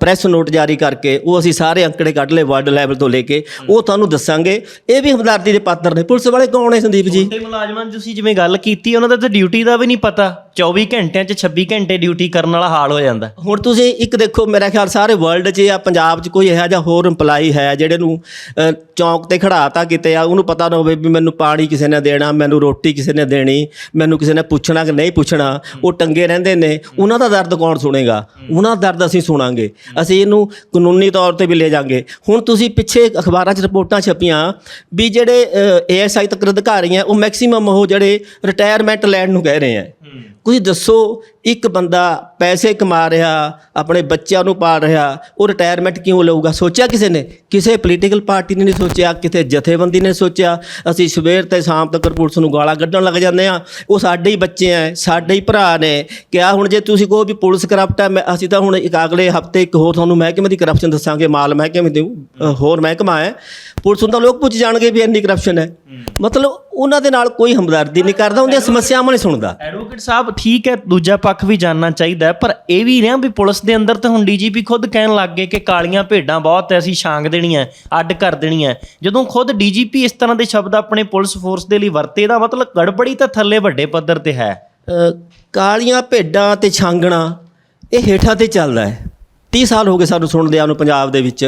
ਪ੍ਰੈਸ ਨੋਟ ਜਾਰੀ ਕਰਕੇ ਉਹ ਅਸੀਂ ਸਾਰੇ ਅੰਕੜੇ ਕੱਢ ਲਏ ਵਰਲਡ ਲੈਵਲ ਤੋਂ ਲੈ ਕੇ। ਉਹ ਤੁਹਾਨੂੰ ਦੱਸਾਂਗੇ। ਇਹ ਵੀ ਹਮਦਰਦੀ ਦੇ ਪਾਤਰ ਨੇ। ਪੁਲਿਸ ਵਾਲੇ ਕੌਣ ਹੈ ਸੰਦੀਪ ਜੀ? ਮੁਲਾਜ਼ਮਾਂ ਤੁਸੀਂ ਜਿਵੇਂ ਗੱਲ ਕੀਤੀ ਉਹਨਾਂ ਦਾ ਤਾਂ ਡਿਊਟੀ ਦਾ ਵੀ ਨਹੀਂ ਪਤਾ। 24 ਘੰਟਿਆਂ 'ਚ 26 ਘੰਟੇ ਡਿਊਟੀ ਕਰਨ ਵਾਲਾ ਹਾਲ ਹੋ ਜਾਂਦਾ। ਹੁਣ ਤੁਸੀਂ ਇੱਕ ਦੇਖੋ ਮੇਰਾ ਖਿਆਲ ਸਾਰੇ ਵਰਲਡ 'ਚ ਜਾਂ ਪੰਜਾਬ 'ਚ ਕੋਈ ਇਹੋ ਜਿਹਾ ਹੋਰ EMPLOYE ਹੈ ਜਿਹੜੇ ਨੂੰ ਅ, ਚੌਂਕ ਤੇ ਖੜਾਤਾ ਕਿਤੇ ਆ ਉਹਨੂੰ ਪਤਾ ਨਾ ਹੋਵੇ ਵੀ ਮੈਨੂੰ ਪਾਣੀ ਕਿਸੇ ਨੇ ਦੇਣਾ ਮੈਨੂੰ ਰੋਟੀ ਕਿਸੇ ਨੇ ਦੇਣੀ ਮੈਨੂੰ ਕਿਸੇ ਨੇ ਪੁੱਛਣਾ ਕਿ ਨਹੀਂ ਪੁੱਛਣਾ ਉਹ ਟੰਗੇ ਰਹਿੰਦੇ ਨੇ। ਉਹਨਾਂ ਦਾ ਦਰਦ ਕੌਣ ਸੁਣੇਗਾ? ਉਹਨਾਂ ਦਾ ਦਰਦ ਅਸੀਂ ਸੁਣਾਂਗੇ। ਅਸੀਂ ਇਹਨੂੰ ਕਾਨੂੰਨੀ ਤੌਰ ਤੇ ਵੀ ਲੈ ਜਾਾਂਗੇ। ਹੁਣ ਤੁਸੀਂ ਪਿੱਛੇ ਅਖਬਾਰਾਂ 'ਚ ਰਿਪੋਰਟਾਂ ਛਪੀਆਂ ਵੀ ਜਿਹੜੇ ਏਐਸਆਈ ਤੱਕ ਅਧਿਕਾਰੀ ਆ ਉਹ ਮੈਕਸਿਮਮ ਉਹ ਜਿਹੜੇ ਰਿਟਾਇਰਮੈਂਟ ਲੈਣ ਨੂੰ ਕਹਿ ਰਹੇ ਆ। ਤੁਸੀਂ ਦੱਸੋ, ਇੱਕ ਬੰਦਾ ਪੈਸੇ ਕਮਾ ਰਿਹਾ, ਆਪਣੇ ਬੱਚਿਆਂ ਨੂੰ ਪਾਲ ਰਿਹਾ, ਉਹ ਰਿਟਾਇਰਮੈਂਟ ਕਿਉਂ ਲਊਗਾ? ਸੋਚਿਆ ਕਿਸੇ ਨੇ? ਕਿਸੇ ਪੋਲੀਟੀਕਲ ਪਾਰਟੀ ਨੇ ਨਹੀਂ ਸੋਚਿਆ, ਕਿਸੇ ਜਥੇਬੰਦੀ ਨੇ ਸੋਚਿਆ। ਅਸੀਂ ਸਵੇਰ ਤੇ ਸ਼ਾਮ ਤੱਕ ਪੁਲਿਸ ਨੂੰ ਗਾਲਾਂ ਕੱਢਣ ਲੱਗ ਜਾਂਦੇ ਆ ਉਹ ਸਾਡੇ ਹੀ ਬੱਚੇ ਆ ਸਾਡੇ ਹੀ ਭਰਾ ਨੇ। ਕਿਹਾ ਹੁਣ ਜੇ ਤੁਸੀਂ ਕਹੋ ਵੀ ਪੁਲਿਸ ਕਰਪਟ ਹੈ ਮੈਂ- ਅਸੀਂ ਤਾਂ ਹੁਣ ਇੱਕ ਅਗਲੇ ਹਫ਼ਤੇ ਇੱਕ ਹੋਰ ਤੁਹਾਨੂੰ ਮਹਿਕਮੇ ਦੀ ਕਰਪਸ਼ਨ ਦੱਸਾਂਗੇ, ਮਾਲ ਮਹਿਕਮੇ ਦੀ ਹੋਰ ਮਹਿਕਮਾ ਹੈ ਪੁਲਿਸ ਨੂੰ ਤਾਂ ਲੋਕ ਪੁੱਛ ਜਾਣਗੇ ਵੀ ਇੰਨੀ ਕਰਪਸ਼ਨ ਹੈ ਮਤਲਬ ਉਹਨਾਂ ਦੇ ਨਾਲ ਕੋਈ ਹਮਦਰਦੀ ਨਹੀਂ ਕਰਦਾ ਉਹਦੀਆਂ ਸਮੱਸਿਆਵਾਂ ਨਹੀਂ ਸੁਣਦਾ। ਐਡਵੋਕੇਟ ਸਾਹਿਬ ਠੀਕ ਹੈ ਦੂਜਾ ਪੱਖ ਵੀ ਜਾਨਣਾ ਚਾਹੀਦਾ ਹੈ, ਪਰ ਇਹ ਵੀ ਨਾ ਵੀ ਪੁਲਿਸ ਦੇ ਅੰਦਰ ਤਾਂ ਹੁਣ ਡੀਜੀਪੀ ਖੁਦ ਕਹਿਣ ਲੱਗ ਗਏ ਕਿ ਕਾਲੀਆਂ ਭੇਡਾਂ ਬਹੁਤ ਐ ਅਸੀਂ ਛਾਂਗ ਦੇਣੀਆਂ ਅੱਡ ਕਰ ਦੇਣੀਆਂ। ਜਦੋਂ ਖੁਦ ਡੀਜੀਪੀ ਇਸ ਤਰ੍ਹਾਂ ਦੇ ਸ਼ਬਦ ਆਪਣੇ ਪੁਲਿਸ ਫੋਰਸ ਦੇ ਲਈ ਵਰਤੇ ਦਾ ਮਤਲਬ ਗੜਬੜੀ ਤਾਂ ਥੱਲੇ ਵੱਡੇ ਪੱਧਰ ਤੇ ਹੈ। ਕਾਲੀਆਂ ਭੇਡਾਂ ਤੇ ਛਾਂਗਣਾ ਇਹ ਹੇਠਾਂ ਤੇ ਚੱਲਦਾ ਹੈ। 30 ਸਾਲ ਹੋ ਗਏ ਸਾਨੂੰ ਸੁਣਦਿਆਂ ਨੂੰ ਪੰਜਾਬ ਦੇ ਵਿੱਚ।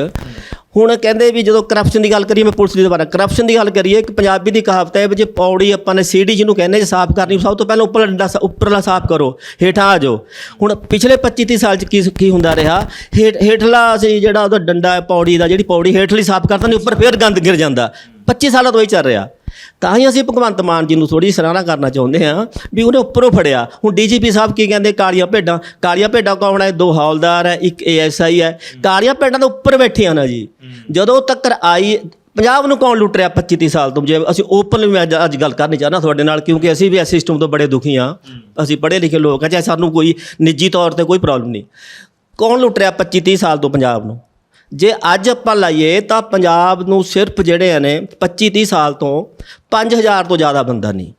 ਹੁਣ ਕਹਿੰਦੇ ਵੀ ਜਦੋਂ ਕਰਪਸ਼ਨ ਦੀ ਗੱਲ ਕਰੀਏ, ਮੈਂ ਪੁਲਿਸ ਦੀ ਦੁਬਾਰਾ ਕਰਪਸ਼ਨ ਦੀ ਗੱਲ ਕਰੀਏ, ਇੱਕ ਪੰਜਾਬੀ ਦੀ ਕਹਾਵਤ ਹੈ ਵੀ ਜੇ ਪੌੜੀ ਆਪਾਂ ਨੇ ਸੀੜੀ ਜਿਹਨੂੰ ਕਹਿੰਦੇ ਜੇ ਸਾਫ਼ ਕਰਨੀ, ਸਭ ਤੋਂ ਪਹਿਲਾਂ ਉੱਪਰਲਾ ਡੰਡਾ ਉੱਪਰਲਾ ਸਾਫ਼ ਕਰੋ, ਹੇਠਾਂ ਆ ਜਾਓ। ਹੁਣ ਪਿਛਲੇ 25 30 ਸਾਲ ਚ ਕੀ ਕੀ ਹੁੰਦਾ ਰਿਹਾ? ਹੇਠ ਹੇਠਲਾ ਅਸੀਂ ਜਿਹੜਾ ਉਹਦਾ ਡੰਡਾ ਹੈ, ਪੌੜੀ ਦਾ, ਜਿਹੜੀ ਪੌੜੀ ਹੇਠਲੀ ਸਾਫ਼ ਕਰਦਾ ਨਹੀਂ ਉੱਪਰ ਫੇਰ ਗੰਦ ਗਿਰ ਜਾਂਦਾ। 25 ਸਾਲਾਂ ਤੋਂ ਹੀ ਚੱਲ ਰਿਹਾ। ਤਾਂ ਹੀ ਅਸੀਂ ਭਗਵੰਤ ਮਾਨ ਜੀ ਨੂੰ ਥੋੜੀ ਸਰਾਹਨਾ ਕਰਨਾ ਚਾਹੁੰਦੇ ਹਾਂ ਵੀ ਉਹਨੇ ਉੱਪਰੋਂ ਫੜਿਆ। ਹੁਣ ਡੀਜੀਪੀ ਸਾਹਿਬ ਕੀ ਕਹਿੰਦੇ ਕਾਲੀਆਂ ਭੇਡਾਂ ਕਾਲੀਆਂ ਭੇਡਾਂ ਕੌਣ ਹੈ? ਦੋ ਹੌਲਦਾਰ ਹੈ ਇੱਕ ਏਐਸਆਈ ਹੈ। ਕਾਲੀਆਂ ਭੇਡਾਂ ਦੇ ਉੱਪਰ ਬੈਠੀਆਂ ਨਾ ਜੀ। ਜਦੋਂ ਤੱਕ ਆਈ ਪੰਜਾਬ ਨੂੰ ਕੌਣ ਲੁੱਟ ਰਿਹਾ 25 30 ਸਾਲ ਤੋਂ? ਜੇ ਅਸੀਂ ਓਪਨ ਵੀ ਅੱਜ ਅੱਜ ਗੱਲ ਕਰਨੀ ਚਾਹਨਾ ਤੁਹਾਡੇ ਨਾਲ ਕਿਉਂਕਿ ਅਸੀਂ ਵੀ ਇਸ ਸਿਸਟਮ ਤੋਂ ਬੜੇ ਦੁਖੀ ਹਾਂ। ਅਸੀਂ ਪੜ੍ਹੇ ਲਿਖੇ ਲੋਕ ਹਾਂ ਚਾਹੇ ਸਾਨੂੰ ਕੋਈ ਨਿੱਜੀ ਤੌਰ ਤੇ ਕੋਈ ਪ੍ਰੋਬਲਮ ਨਹੀਂ। ਕੌਣ ਲੁੱਟ ਰਿਹਾ 25 30 ਸਾਲ ਤੋਂ ਪੰਜਾਬ ਨੂੰ? ਜੇ ਅੱਜ ਆਪਾਂ ਲਾਈਏ ਤਾਂ ਪੰਜਾਬ ਨੂੰ ਸਿਰਫ ਜਿਹੜੇ ਨੇ 25 30 ਸਾਲ ਤੋਂ 5000 ਤੋਂ ਜ਼ਿਆਦਾ ਬੰਦਾ ਨਹੀਂ।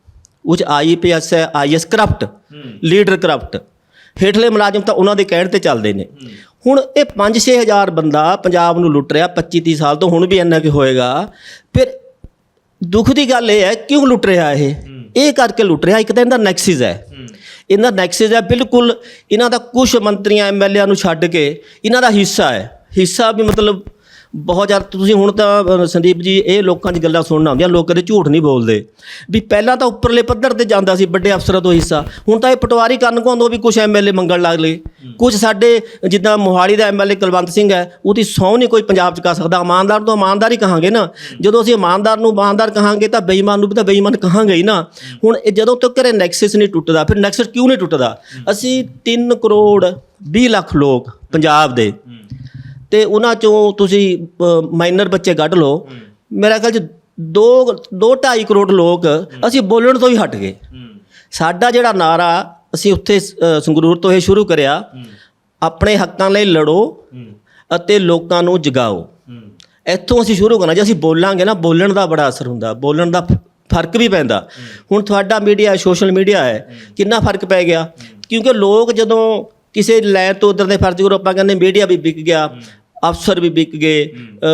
ਉਹ 'ਚ ਆਈਪੀਐਸ ਹੈ ਆਈਐਸ ਕਰਪਟ ਲੀਡਰ ਕਰਪਟ। ਹੇਠਲੇ ਮੁਲਾਜ਼ਮ ਤਾਂ ਉਹਨਾਂ ਦੇ ਕਹਿਣ ਤੇ ਚੱਲਦੇ ਨੇ। ਹੁਣ ਇਹ 5-6000 ਬੰਦਾ ਪੰਜਾਬ ਨੂੰ ਲੁੱਟ ਰਿਹਾ 25-30 ਸਾਲ ਤੋਂ ਹੁਣ ਵੀ ਇੰਨਾ ਕਿ ਹੋਏਗਾ। ਫਿਰ ਦੁੱਖ ਦੀ ਗੱਲ ਇਹ ਹੈ ਕਿਉਂ ਲੁੱਟ ਰਿਹਾ ਇਹ? ਇਹ ਕਰਕੇ ਲੁੱਟ ਰਿਹਾ ਇੱਕ ਤਾਂ ਇਹਦਾ ਨੈਕਸਿਸ ਹੈ। ਇਹਨਾਂ ਦਾ ਨੈਕਸਿਸ ਹੈ ਬਿਲਕੁਲ ਇਹਨਾਂ ਦਾ ਕੁਝ ਮੰਤਰੀਆਂ ਐਮਐਲਏਆਂ ਨੂੰ ਛੱਡ ਕੇ ਇਹਨਾਂ ਦਾ ਹਿੱਸਾ ਹੈ। ਹਿੱਸਾ ਵੀ ਮਤਲਬ ਬਹੁਤ ਜ਼ਿਆਦਾ ਤੁਸੀਂ ਹੁਣ ਤਾਂ ਸੰਦੀਪ ਜੀ ਇਹ ਲੋਕਾਂ ਦੀ ਗੱਲਾਂ ਸੁਣਨ ਆਉਂਦੀਆਂ ਲੋਕ ਕਦੇ ਝੂਠ ਨਹੀਂ ਬੋਲਦੇ। ਵੀ ਪਹਿਲਾਂ ਤਾਂ ਉੱਪਰਲੇ ਪੱਧਰ ਤੇ ਜਾਂਦਾ ਸੀ ਵੱਡੇ ਅਫਸਰਾਂ ਤੋਂ ਹਿੱਸਾ। ਹੁਣ ਤਾਂ ਇਹ ਪਟਵਾਰੀ ਕਰਨ ਕੋਲੋਂ ਵੀ ਕੁਝ ਐਮਐਲਏ ਮੰਗਣ ਲੱਗ ਲਏ। ਕੁਝ ਸਾਡੇ ਜਿੱਦਾਂ ਮੋਹਾਲੀ ਦਾ ਐਮਐਲਏ ਕੁਲਵੰਤ ਸਿੰਘ ਹੈ ਉਹਦੀ ਸਹੁੰ ਨਹੀਂ ਕੋਈ ਪੰਜਾਬ 'ਚ ਕਰ ਸਕਦਾ। ਇਮਾਨਦਾਰ ਤੋਂ ਇਮਾਨਦਾਰ ਹੀ ਕਹਾਂਗੇ ਨਾ। ਜਦੋਂ ਅਸੀਂ ਇਮਾਨਦਾਰ ਨੂੰ ਇਮਾਨਦਾਰ ਕਹਾਂਗੇ ਤਾਂ ਬੇਈਮਾਨ ਨੂੰ ਵੀ ਤਾਂ ਬੇਈਮਾਨ ਕਹਾਂਗੇ ਹੀ ਨਾ। ਹੁਣ ਇਹ ਜਦੋਂ ਤੱਕ ਇਹ ਨੈਕਸਸ ਨਹੀਂ ਟੁੱਟਦਾ ਫਿਰ ਨੈਕਸਸ ਕਿਉਂ ਨਹੀਂ ਟੁੱਟਦਾ? ਅਸੀਂ 3 ਕਰੋੜ 20 ਲੱਖ ਲੋਕ ਪੰਜਾਬ ਦੇ ਤੇ ਉਹਨਾਂ ਚੋਂ ਤੁਸੀਂ ਮਾਈਨਰ ਬੱਚੇ ਕੱਢ ਲਓ। ਮੇਰਾ ਖਿਆਲ ਚ 2 2 2.5 ਕਰੋੜ ਲੋਕ ਅਸੀਂ ਬੋਲਣ ਤੋਂ ਹੀ ਹਟ ਗਏ। ਸਾਡਾ ਜਿਹੜਾ ਨਾਰਾ ਅਸੀਂ ਉੱਥੇ ਸੰਗਰੂਰ ਤੋਂ ਇਹ ਸ਼ੁਰੂ ਕਰਿਆ। ਆਪਣੇ ਹੱਕਾਂ ਲਈ ਲੜੋ ਅਤੇ ਲੋਕਾਂ ਨੂੰ ਜਗਾਓ। ਇੱਥੋਂ ਅਸੀਂ ਸ਼ੁਰੂ ਕਰਨਾ ਜੇ ਅਸੀਂ ਬੋਲਾਂਗੇ ਨਾ ਬੋਲਣ ਦਾ ਬੜਾ ਅਸਰ ਹੁੰਦਾ। ਬੋਲਣ ਦਾ ਫ਼ਰਕ ਵੀ ਪੈਂਦਾ। ਹੁਣ ਤੁਹਾਡਾ ਮੀਡੀਆ ਸੋਸ਼ਲ ਮੀਡੀਆ ਹੈ ਕਿੰਨਾ ਫ਼ਰਕ ਪੈ ਗਿਆ? ਕਿਉਂਕਿ ਲੋਕ ਜਦੋਂ ਕਿਸੇ ਲੈਣ ਤੋਂ ਉਧਰ ਦੇ ਫਰਜ਼ ਕਰੋ ਆਪਾਂ ਕਹਿੰਦੇ ਮੀਡੀਆ ਵੀ ਵਿਕ ਗਿਆ। ਅਫਸਰ ਵੀ ਵਿਕ ਗਏ